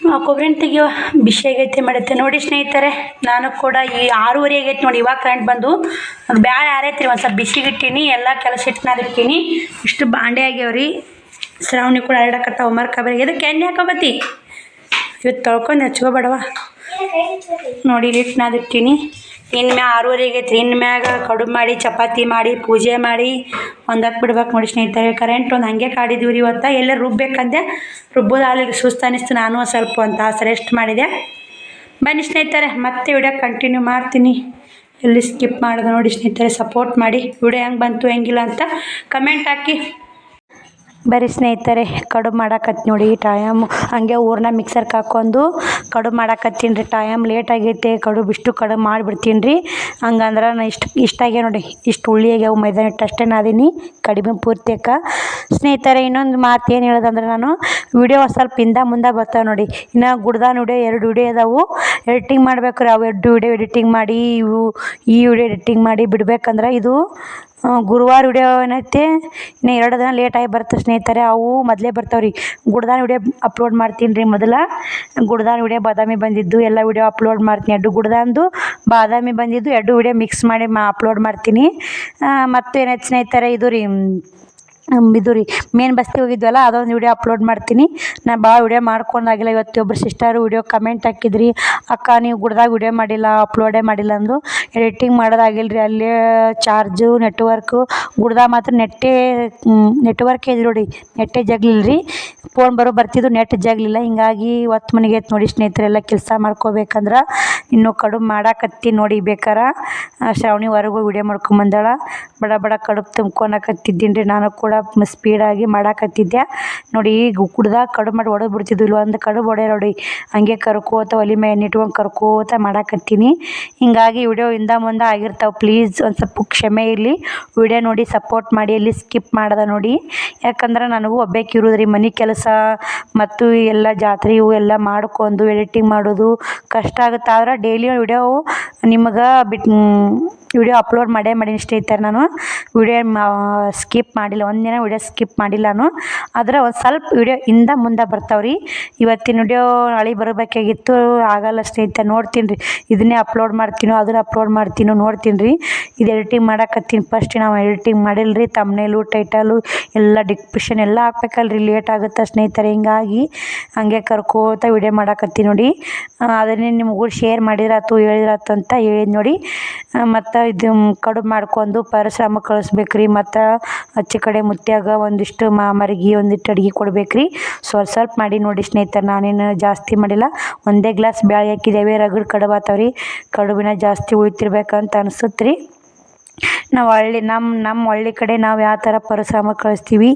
ಆ, ಕೊಬ್ಬರಿ ಎಣ್ಣೆ ತೆಗಿಯೋ ಬಿಸಿ ಆಗೈತೆ ಮಾಡೈತೆ ನೋಡಿ ಸ್ನೇಹಿತರೆ ನಾನು ಕೂಡ ಈ ಆರೂವರೆ ಆಗೈತೆ ನೋಡಿ ಇವಾಗ ಕರೆಂಟ್ ಬಂದು. ಬ್ಯಾಳೆ ಆರೈತ್ರಿ ಒಂದು ಸ್ವಲ್ಪ ಬಿಸಿಗಿಟ್ಟೀನಿ ಎಲ್ಲ ಕೆಲಸ ಇಟ್ಟು ಇಟ್ಟೀನಿ. ಇಷ್ಟು ಬಾಂಡೆ ಆಗ್ಯಾವ್ರಿ ಶ್ರಾವಣಿ ಕೂಡ ಹರಡಕತ್ತ ಹೋಮ್ವರ್ಕ್ ಕಬರಿಗೆ ಇದಕ್ಕೆ ಎಣ್ಣೆ ಹಾಕೋಬತ್ತಿ? ಇವತ್ತು ತೊಳ್ಕೊಂಡು ಹಚ್ಕೋಬೇಡವಾ? ನೋಡಿ ಇಟ್ಟು ಇನ್ನು ಮ್ಯಾ ಆರೂವರೆ ಆಗೈತೆ ಇನ್ನು ಮ್ಯಾಗ ಕಡುಬು ಮಾಡಿ, ಚಪಾತಿ ಮಾಡಿ, ಪೂಜೆ ಮಾಡಿ ಒಂದಕ್ಕೆ ಬಿಡ್ಬೇಕು ನೋಡಿ ಸ್ನೇಹಿತರೆ. ಕರೆಂಟ್ ಒಂದು ಹಂಗೆ ಕಾಡಿದೀವಿ ರೀ ಇವತ್ತು. ಎಲ್ಲ ರುಬ್ಬೇಕಂದೆ? ರುಬ್ಬೋದು ಆಲಿಗೆ ಸುಸ್ತು ಅನ್ನಿಸ್ತು. ನಾನು ಸ್ವಲ್ಪ ಅಂತ ತಾಸು ರೆಸ್ಟ್ ಮಾಡಿದೆ. ಬನ್ನಿ ಸ್ನೇಹಿತರೆ. ಮತ್ತೆ ವಿಡಿಯೋ ಕಂಟಿನ್ಯೂ ಮಾಡ್ತೀನಿ. ಎಲ್ಲಿ ಸ್ಕಿಪ್ ಮಾಡೋದು ನೋಡಿ ಸ್ನೇಹಿತರೆ. ಸಪೋರ್ಟ್ ಮಾಡಿ. ವಿಡಿಯೋ ಹೆಂಗೆ ಬಂತು, ಹೆಂಗಿಲ್ಲ ಅಂತ ಕಮೆಂಟ್ ಹಾಕಿ. ಬರೀ ಸ್ನೇಹಿತರೆ, ಕಡುಬು ಮಾಡಾಕತ್ತಿ ನೋಡಿ ಟೈಮ್ ಹಂಗೆ ಊರ್ನ ಮಿಕ್ಸರ್ಗೆ ಹಾಕ್ಕೊಂಡು ಕಡುಬು ಮಾಡಾಕತ್ತೀನಿ ರೀ. ಟೈಮ್ ಲೇಟ್ ಆಗೈತೆ, ಕಡುಬು ಇಷ್ಟು ಕಡುಬು ಮಾಡಿಬಿಡ್ತೀನಿ ರೀ. ಹಂಗಂದ್ರೆ ನಾ ಇಷ್ಟು, ಇಷ್ಟ ಆಗ್ಯಾವ ನೋಡಿ, ಇಷ್ಟು ಹುಳಿ ಆಗ್ಯಾವ ಮೈದಾ ಹಿಟ್ಟು ಅಷ್ಟೇ ನಾದೀನಿ ಕಡಿಮೆ ಪೂರ್ತಿಯಕ್ಕ ಸ್ನೇಹಿತರೆ, ಇನ್ನೊಂದು ಮಾತು ಏನು ಹೇಳೋದಂದ್ರೆ ನಾನು ವಿಡಿಯೋ ಸ್ವಲ್ಪ ಹಿಂದೆ ಮುಂದೆ ಬರ್ತಾವೆ ನೋಡಿ. ಇನ್ನು ಗುಡ್ದಾನ ವಿಡಿಯೋ ಎರಡು ವಿಡಿಯೋ ಇದಾವೆ ಎಡಿಟಿಂಗ್ ಮಾಡ್ಬೇಕು ರೀ ಅವು ಎರಡು ವಿಡಿಯೋ ಎಡಿಟಿಂಗ್ ಮಾಡಿ, ಇವು ಈ ವಿಡಿಯೋ ಎಡಿಟಿಂಗ್ ಮಾಡಿ ಬಿಡ್ಬೇಕಂದ್ರೆ ಇದು ಗುರುವಾರ ವಿಡಿಯೋ ಏನೈತೆ? ಇನ್ನು ಎರಡು ದಿನ ಲೇಟಾಗಿ ಬರುತ್ತೆ ಸ್ನೇಹಿತರೆ, ಅವು ಮೊದಲೇ ಬರ್ತಾವ್ರಿ. ಗುಡ್ದಾನ ವಿಡಿಯೋ ಅಪ್ಲೋಡ್ ಮಾಡ್ತೀನಿ ರೀ ಮೊದಲ. ಗುಡ್ದಾನ ವಿಡಿಯೋ ಬಾದಾಮಿ ಬಂದಿದ್ದು, ಎಲ್ಲ ವಿಡಿಯೋ ಅಪ್ಲೋಡ್ ಮಾಡ್ತೀನಿ. ಎರಡು ಗುಡ್ದಾಂದು ಬಾದಾಮಿ ಬಂದಿದ್ದು ಎರಡು ವಿಡಿಯೋ ಮಿಕ್ಸ್ ಮಾಡಿ ಮಾ ಅಪ್ಲೋಡ್ ಮಾಡ್ತೀನಿ. ಮತ್ತು ಏನೈತೆ ಸ್ನೇಹಿತರೆ, ಇದು ರೀ ಇದು ರೀ. ಮೇನ್ ಬಸ್ತಿ ಹೋಗಿದ್ವಲ್ಲ, ಅದೊಂದು ವಿಡಿಯೋ ಅಪ್ಲೋಡ್ ಮಾಡ್ತೀನಿ. ನಾ ಭಾಳ ವಿಡಿಯೋ ಮಾಡ್ಕೊಂಡಾಗಿಲ್ಲ, ಇವತ್ತು ಒಬ್ರು ಸಿಸ್ಟರು ವಿಡಿಯೋ ಕಮೆಂಟ್ ಹಾಕಿದ್ರಿ, ಅಕ್ಕ, ನೀವು ಗುಡ್ದಾಗ ವಿಡಿಯೋ ಮಾಡಿಲ್ಲ ಅಪ್ಲೋಡೇ ಮಾಡಿಲ್ಲ ಅಂದು ಎಡಿಟಿಂಗ್ ಮಾಡೋದಾಗಿಲ್ಲ ರೀ ಅಲ್ಲೇ ಚಾರ್ಜು ನೆಟ್ವರ್ಕು ಗುಡ್ದಾಗ ಮಾತ್ರ ನೆಟ್ಟೇ ನೆಟ್ವರ್ಕ್ ಇದೆ ನೋಡಿ, ನೆಟ್ಟೇ ಜಗ್ಲಿಲ್ಲ ರೀ ಫೋನ್ ಬರೋ ಬರ್ತಿದ್ದು ನೆಟ್ ಜಗ್ಲಿಲ್ಲ, ಹಿಂಗಾಗಿ ಒತ್ತು ಮನೆಗೆ ಐತೆ ನೋಡಿ ಸ್ನೇಹಿತರೆಲ್ಲ ಕೆಲಸ ಮಾಡ್ಕೋಬೇಕಂದ್ರೆ, ಇನ್ನೂ ಕಡುಬು ಮಾಡಾಕತ್ತಿ ನೋಡಿ ಬೇಕಾರ. ಶ್ರಾವಣಿ ಹೊರಗೆ ವಿಡಿಯೋ ಮಾಡ್ಕೊಂಬಂದಾಳ. ಬಡ ಬಡ ಕಡುಬು ತುಂಬ್ಕೊಳಕತ್ತಿದ್ದೀನಿ ರೀ ನಾನು ಕೂಡ ಸ್ಪೀಡಾಗಿ ಮಾಡಾಕತ್ತಿದ್ದೆ ನೋಡಿ ಕುಡ್ದಾಗ ಕಡುಬು ಮಾಡಿ ಒಡೆದು ಬಿಡ್ತಿದ್ವು ಇಲ್ಲಿ ಒಂದು ಕಡುಬು ಒಡೆ ನೋಡಿ, ಹಂಗೆ ಕರ್ಕೋತ ಒಲೆ ಮೇಲೆ ಇಟ್ಕೊಂಡು ಕರ್ಕೋತ ಮಾಡಾಕತ್ತೀನಿ. ಹಿಂಗಾಗಿ ವಿಡಿಯೋ ಇಂದ ಮುಂದೆ ಆಗಿರ್ತಾವೆ. ಪ್ಲೀಸ್ ಒಂದು ಸ್ವಲ್ಪ ಕ್ಷಮೆ ಇರಲಿ. ವಿಡಿಯೋ ನೋಡಿ ಸಪೋರ್ಟ್ ಮಾಡಿ ಇಲ್ಲಿ ಸ್ಕಿಪ್ ಮಾಡದ ನೋಡಿ. ಯಾಕಂದ್ರೆ ನನಗೂ ಒಬ್ಬೇಕಿರೋದ್ರಿ ಮನೆ ಕೆಲಸ ಮತ್ತು ಎಲ್ಲ ಜಾತ್ರೆ ಇವು ಎಲ್ಲ ಮಾಡ್ಕೊಂಡು ಎಡಿಟಿಂಗ್ ಮಾಡೋದು ಕಷ್ಟ ಆಗುತ್ತೆ. ಆದ್ರೆ ಡೈಲಿ ವಿಡಿಯೋ ನಿಮಗೆ ಬಿಟ್ಟು ವಿಡಿಯೋ ಅಪ್ಲೋಡ್ ಮಾಡೇ ಮಾಡೀನಿ ಸ್ನೇಹಿತರೆ ನಾನು. ವಿಡಿಯೋ ಸ್ಕಿಪ್ ಮಾಡಿಲ್ಲ. ಒಂದಿನ ವಿಡಿಯೋ ಸ್ಕಿಪ್ ಮಾಡಿಲ್ಲ ನಾನು. ಆದ್ರೆ ಒಂದು ಸ್ವಲ್ಪ ವಿಡಿಯೋ ಇಂದ ಮುಂದೆ ಬರ್ತಾವೆ ರೀ ಇವತ್ತಿನ ವಿಡಿಯೋ ನಾಳೆ ಬರಬೇಕಾಗಿತ್ತು. ಆಗಲ್ಲ ಸ್ನೇಹಿತರೆ ನೋಡ್ತೀನಿ ರೀ ಇದನ್ನೇ ಅಪ್ಲೋಡ್ ಮಾಡ್ತೀನೋ, ಅದನ್ನ ಅಪ್ಲೋಡ್ ಮಾಡ್ತೀನೋ ನೋಡ್ತೀನಿ ರೀ ಇದು ಎಡಿಟಿಂಗ್ ಮಾಡಕ್ಕತ್ತೀನಿ ಫಸ್ಟ್ ನಾವು ಎಡಿಟಿಂಗ್ ಮಾಡಿಲ್ಲ ರೀ ತಮ್ನೇಲು ಟೈಟಲು ಎಲ್ಲ ಡಿಸ್ಕ್ರಿಪ್ಷನ್ ಎಲ್ಲ ಹಾಕ್ಬೇಕಲ್ರಿ. ಲೇಟ್ ಆಗುತ್ತೆ ಸ್ನೇಹಿತರೆ? ಹಿಂಗಾಗಿ ಹಂಗೆ ಕರ್ಕೋತ ವಿಡಿಯೋ ಮಾಡಕತ್ತೀನಿ ನೋಡಿ. ಅದನ್ನೇ ನಿಮಗೂ ಶೇರ್ ಮಾಡಿರಾತು ಹೇಳಿರಾತು ಅಂತ ಹೇಳಿದ್ ನೋಡಿ. ಮತ್ತು ಇದು ಕಡುಬು ಮಾಡ್ಕೊಂಡು ಪರಿಶ್ರಮ ಕಳಿಸ್ಬೇಕು ರೀ ಮತ್ತು ಆಚೆ ಕಡೆ ಮುತ್ಯಾಗ ಒಂದಿಷ್ಟು ಮಾಮರಿಗೆ ಒಂದಿಷ್ಟು ಅಡ್ಗೆ ಕೊಡ್ಬೇಕು ರೀ ಸ್ವಲ್ಪ ಸ್ವಲ್ಪ ಮಾಡಿ ನೋಡಿ ಸ್ನೇಹಿತರೆ, ನಾನೇನು ಜಾಸ್ತಿ ಮಾಡಿಲ್ಲ. ಒಂದೇ ಗ್ಲಾಸ್ ಬ್ಯಾಳೆ ಹಾಕಿದ್ದೇವೆ. ರಗಡ್ ಕಡುಬು ಆತಾವ ರೀ ಕಡುಬಿನ ಜಾಸ್ತಿ ಉಳಿತಿರ್ಬೇಕಂತ ಅನ್ಸುತ್ತೆ ರೀ ನಾವು ಹಳ್ಳಿ ನಮ್ಮ ನಮ್ಮ ಹಳ್ಳಿ ಕಡೆ ನಾವು ಯಾವ ಥರ ಪರಿಶ್ರಮ ಕಳಿಸ್ತೀವಿ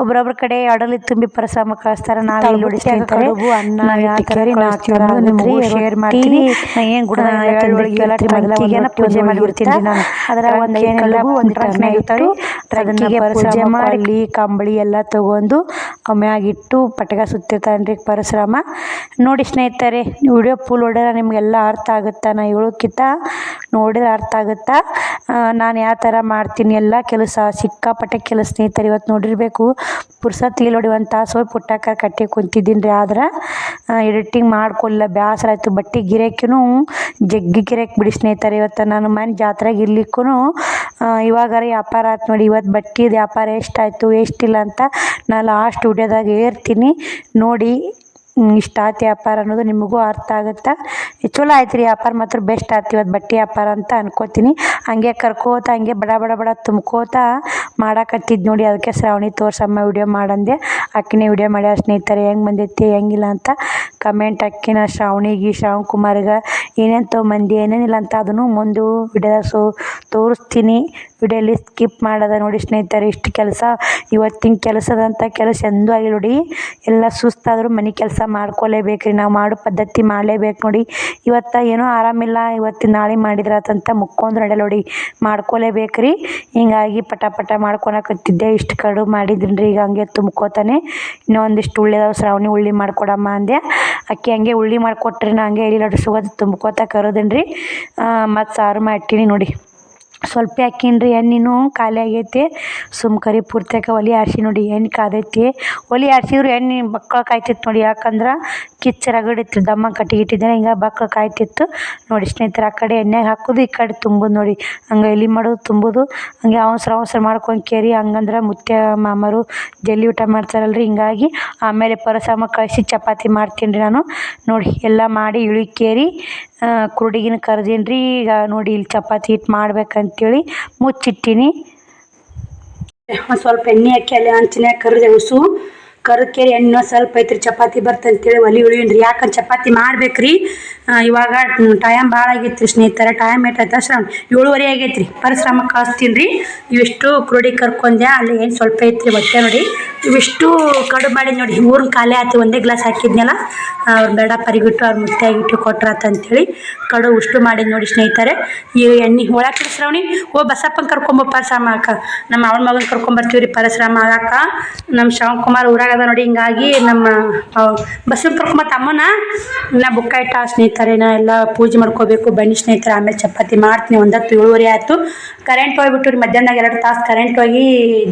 ಒಬ್ರೊಬ್ರ ಕಡೆ ಅಡಲಿ ತುಂಬಿ ಪರಿಶ್ರಮ ಕಳಿಸ್ತಾರೆ ನಾವು ಇಲ್ಲಿ ಕಡುಬು, ಅನ್ನ, ನಾವು ಯಾವ ಥರ ಕಳಿಸ್ತೀವಿ ನಿಮಗೂ ಶೇರ್ ಮಾಡ್ತೀನಿ. ನಾ ಏನು ಗುಡ ಎಲ್ಲ ಪೂಜೆ ಮಾಡಿರ್ತೀನಿ ನಾನು. ಅದರ ಒಂದು ಏನೆಲ್ಲ ಒಂದು ಟ್ರಂಕ್ನಾಗ ಇರ್ತಾವೆ ಟ್ರಂಕಿಗೆ ಪೂಜೆ ಮಾಡಿ ಕಂಬಳಿ ಎಲ್ಲ ತಗೊಂಡು ಮ್ಯಾಗಿಟ್ಟು ಪಟಕ ಸುತ್ತಿರ್ತಾನೆ ರೀ ಪರಶುರಾಮ. ನೋಡಿ ಸ್ನೇಹಿತರೆ ವಿಡಿಯೋ ಫುಲ್ ಹೊಡೆದ್ರೆ ನಿಮಗೆಲ್ಲ ಅರ್ಥ ಆಗುತ್ತಾ? ನಾ ಹೇಳೋಕ್ಕಿಂತ ನೋಡಿದ್ರೆ ಅರ್ಥ ಆಗುತ್ತಾ? ನಾನು ಯಾವ ಥರ ಮಾಡ್ತೀನಿ, ಎಲ್ಲ ಕೆಲಸ, ಸಿಕ್ಕಾಪಟ್ಟೆ ಕೆಲಸ ಸ್ನೇಹಿತರೆ, ಇವತ್ತು ನೋಡಿರಬೇಕು, ಪುರ್ಸತ್ ಇಲ್ಲಿ ನೋಡಿ ಒಂದು ತಾಸು ಹೋಗಿ ಕಟ್ಟಿ ಕುಂತಿದ್ದೀನಿ ರೀ ಆದ್ರೆ ಎಡಿಟಿಂಗ್ ಮಾಡ್ಕೊಲ್ಲ ಬೇಸರ ಆಯಿತು. ಬಟ್ಟೆ ಗಿರಾಕಿನೂ ಜಗ್ಗಿ ಗಿರಾಕಿ ಬಿಡಿ ಸ್ನೇಹಿತರೆ. ಇವತ್ತು ನಾನು ಮನೆ ಜಾತ್ರೆಗೆ ಇರ್ಲಿಕ್ಕೂ ಇವಾಗಾರ ವ್ಯಾಪಾರ ಆಯ್ತು ನೋಡಿ. ಇವತ್ತು ಬಟ್ಟೆದು ವ್ಯಾಪಾರ ಎಷ್ಟಾಯಿತು, ಎಷ್ಟಿಲ್ಲ ಅಂತ ನಾನು ಲಾಸ್ಟ್ ವಿಡಿಯೋದಾಗ ಏರ್ತೀನಿ ನೋಡಿ ಇಷ್ಟ ಆಯ್ತು ವ್ಯಾಪಾರ ಅನ್ನೋದು ನಿಮಗೂ ಅರ್ಥ ಆಗುತ್ತೆ? ಚಲೋ ಆಯ್ತು ರೀ ವ್ಯಾಪಾರ, ಮಾತ್ರ ಬೆಸ್ಟ್ ಆಯ್ತು ಇವತ್ತು ಬಟ್ಟೆ ವ್ಯಾಪಾರ ಅಂತ ಅನ್ಕೋತೀನಿ. ಹಂಗೆ ಕರ್ಕೋತ, ಹಂಗೆ ಬಡ ಬಡ ಬಡ ತುಂಬ್ಕೋತ ಮಾಡಾಕತ್ತಿದ್ದು ನೋಡಿ, ಅದಕ್ಕೆ ಶ್ರಾವಣಿ ತೋರ್ಸಮ್ಮ ವಿಡಿಯೋ ಮಾಡಂದೆ. ಆಕಿನೇ ವಿಡಿಯೋ ಮಾಡ್ಯಾರ ಸ್ನೇಹಿತರೆ, ಹೆಂಗೆ ಬಂದೈತಿ, ಹೆಂಗಿಲ್ಲ ಅಂತ ಕಮೆಂಟ್ ಹಾಕಿನ ಶ್ರಾವಣಿಗೆ ಶ್ರಾವಣ್ ಕುಮಾರ್ಗೆ ಏನೇನು ತೊಗೊಂಬಂದಿ, ಏನೇನಿಲ್ಲ ಅಂತ ಅದನ್ನು ಮುಂದೆ ವಿಡಿಯೋ ಸೊ, ತೋರಿಸ್ತೀನಿ. ವಿಡಿಯೋಲಿ ಸ್ಕಿಪ್ ಮಾಡೋದ ನೋಡಿ, ಸ್ನೇಹಿತರೆ, ಇಷ್ಟು ಕೆಲಸ ಇವತ್ತಿನ ಕೆಲಸದಂಥ ಕೆಲಸ ಎಂದೂ ಆಗಿಲ್ಲ ನೋಡಿ. ಎಲ್ಲ ಸುಸ್ತಾದರೂ ಮನೆ ಕೆಲಸ ಮಾಡ್ಕೊಲೇಬೇಕು ರೀ ನಾವು ಮಾಡೋ ಪದ್ಧತಿ ಮಾಡಲೇಬೇಕು ನೋಡಿ. ಇವತ್ತು ಏನೋ ಆರಾಮಿಲ್ಲ ಇವತ್ತಿನ ನಾಳೆ ಮಾಡಿದ್ರಾತಂತ ಮುಕ್ಕೊಂದು ಮುಕ್ಕೊಂಡ್ರೆ ನೋಡಿ. ಮಾಡ್ಕೊಲೇಬೇಕು ರೀ ಹಿಂಗಾಗಿ ಪಟ ಪಟ ಮಾಡ್ಕೊಳಕತ್ತಿದ್ದೆ ಇಷ್ಟು ಕಡು ಮಾಡಿದ್ರಿ ಈಗ ಹಂಗೆ ತುಂಬ್ಕೋತಾನೆ. ಇನ್ನೂ ಉಳ್ಳಿ ಉಳ್ಳಿದಾವ ಶ್ರಾವಣಿ ಉಳ್ಳಿ ಮಾಡ್ಕೊಡಮ್ಮ ಅಂದೆ. ಅಕ್ಕಿ ಹಂಗೆ ಉಳ್ಳಿ ಮಾಡಿಕೊಟ್ರಿ ನಾ ಹಂಗೆ ಎಲ್ಲಿ ಲಡ್ಸೋದು ತುಂಬ್ಕೋತ ರೀ ಮತ್ತು ಸಾರು ಮಾಡ್ತೀನಿ ನೋಡಿ. ಸ್ವಲ್ಪ ಹಾಕಿನ್ರಿ ಎಣ್ಣೆನೂ ಖಾಲಿ ಆಗೈತಿ. ಸುಮ್ ಕರಿ ಪೂರ್ತಿಯಾಕ ಒಲೆ ಆರ್ಸಿ ನೋಡಿ ಎಣ್ಣೆ ಕಾದೈತಿ. ಒಲೆ ಆರ್ಸಿದ್ರು ಎಣ್ಣೆ ಬಕ್ಕಳ ಕಾಯ್ತಿತ್ತು ನೋಡಿ. ಯಾಕಂದ್ರೆ ಕಿಚ್ಚ ರಗಡಿತ್ತು ದಮ್ಮ ಕಟ್ಟಿಗಿಟ್ಟಿದ್ದೇನೆ ಹಿಂಗೆ ಬಕ್ಕಳ ಕಾಯ್ತಿತ್ತು. ನೋಡಿ ಸ್ನೇಹಿತರೆ, ಆ ಕಡೆ ಎಣ್ಣೆಗೆ ಹಾಕೋದು, ಈ ಕಡೆ ತುಂಬೋದು ನೋಡಿ. ಹಂಗೆ ಎಲೆ ಮಾಡೋದು ತುಂಬೋದು. ಹಂಗೆ ಅವಸರ ಅವಸರ ಮಾಡ್ಕೊಂಡು ಕೇರಿ. ಹಂಗಂದ್ರೆ ಮುತ್ಯ ಮಾಮರು ಜಲ್ಲಿ ಊಟ ಮಾಡ್ತಾರಲ್ರಿ. ಹಿಂಗಾಗಿ ಆಮೇಲೆ ಪರಸಮ ಕಳಿಸಿ ಚಪಾತಿ ಮಾಡ್ತೀನಿ ರೀ ನಾನು. ನೋಡಿ ಎಲ್ಲ ಮಾಡಿ ಇಳಿಕೇರಿ ಕುರುಡಿಗಿನ ಕರ್ದೀನಿ ರೀ ಈಗ ನೋಡಿ ಇಲ್ಲಿ ಚಪಾತಿ ಹಿಟ್ಟು ಮಾಡ್ಬೇಕಂತೇಳಿ ಮುಚ್ಚಿಟ್ಟಿನಿ. ಒಂದು ಸ್ವಲ್ಪ ಎಣ್ಣೆ ಹಾಕಿ ಅಲ್ಲಿ ಹಂಚಿನ್ಯಾಗ ಕರಿದೆ ಉಸು ಕರ್ಕೇರಿ ಎಣ್ಣೆ ಸ್ವಲ್ಪ ಐತ್ರಿ, ಚಪಾತಿ ಬರ್ತಂತೇಳಿ ಒಲಿ ಉಳಿಯನ್ರಿ. ಯಾಕಂದ್ರೆ ಚಪಾತಿ ಮಾಡ್ಬೇಕ್ರಿ. ಇವಾಗ ಟೈಮ್ ಭಾಳ ಆಗೈತ್ರಿ ಸ್ನೇಹಿತರೆ. ಟೈಮ್ ಏಟಾಯ್ತು ಶ್ರಮ ಏಳುವರೆ ಆಗೈತ್ರಿ. ಪರಿಶ್ರಮ ಕಳಿಸ್ತೀನಿ ರೀ ಇವಿಷ್ಟು ಕ್ರೋಡಿ ಕರ್ಕೊಂಡೆ ಅಲ್ಲಿ ಏನು ಸ್ವಲ್ಪ ಐತ್ರಿ ಬಟ್ಟೆ ನೋಡಿ. ಇವಿಷ್ಟು ಕಡು ಮಾಡಿ ನೋಡಿ ಊರು ಖಾಲಿ ಆಯ್ತು ಒಂದೇ ಗ್ಲಾಸ್ ಹಾಕಿದ್ನಲ್ಲ, ಅವ್ರು ಬೇಡ, ಪರಿಗಿಟ್ಟು, ಅವ್ರು ಮುತ್ತಾಗಿಟ್ಟು ಕೊಟ್ರಾತ ಅಂತೇಳಿ ಕಡು ಉಷ್ಟು ಮಾಡಿ ನೋಡಿ ಸ್ನೇಹಿತರೆ. ಈ ಎಣ್ಣೆ ಹೋಳಾಕ ಶ್ರವಣಿ ಓ, ಬಸಪ್ಪನ ಕರ್ಕೊಂಬ ಪರಿಶ್ರಮ ಹಾಕ ನಮ್ಮ ಅವನ ಮಗನ ಕರ್ಕೊಂಬರ್ತೀವಿ ರೀ ಪರಿಶ್ರಮ ಆಗಾಕ ನಮ್ಮ ಶ್ರವಣ್ ಕುಮಾರ್ ಊರಾಗ ನೋಡಿ, ಹಿಂಗಾಗಿ ನಮ್ಮ ಬಸವನ ಮತ್ತು ಅಮ್ಮನ ನಾ ಬುಕ್ಕ ಇಟ್ಟ ಸ್ನೇಹಿತರೆ, ನಾ ಎಲ್ಲ ಪೂಜೆ ಮಾಡ್ಕೋಬೇಕು, ಬನ್ನಿ ಸ್ನೇಹಿತರೆ, ಆಮೇಲೆ ಚಪಾತಿ ಮಾಡ್ತೀನಿ, ಒಂದತ್ತು ಏಳುವರೆ ಆಯಿತು. ಕರೆಂಟ್ ಹೋಗ್ಬಿಟ್ಟು ರೀ, ಮಧ್ಯಾಹ್ನದಾಗ ಎರಡು ತಾಸು ಕರೆಂಟ್ ಹೋಗಿ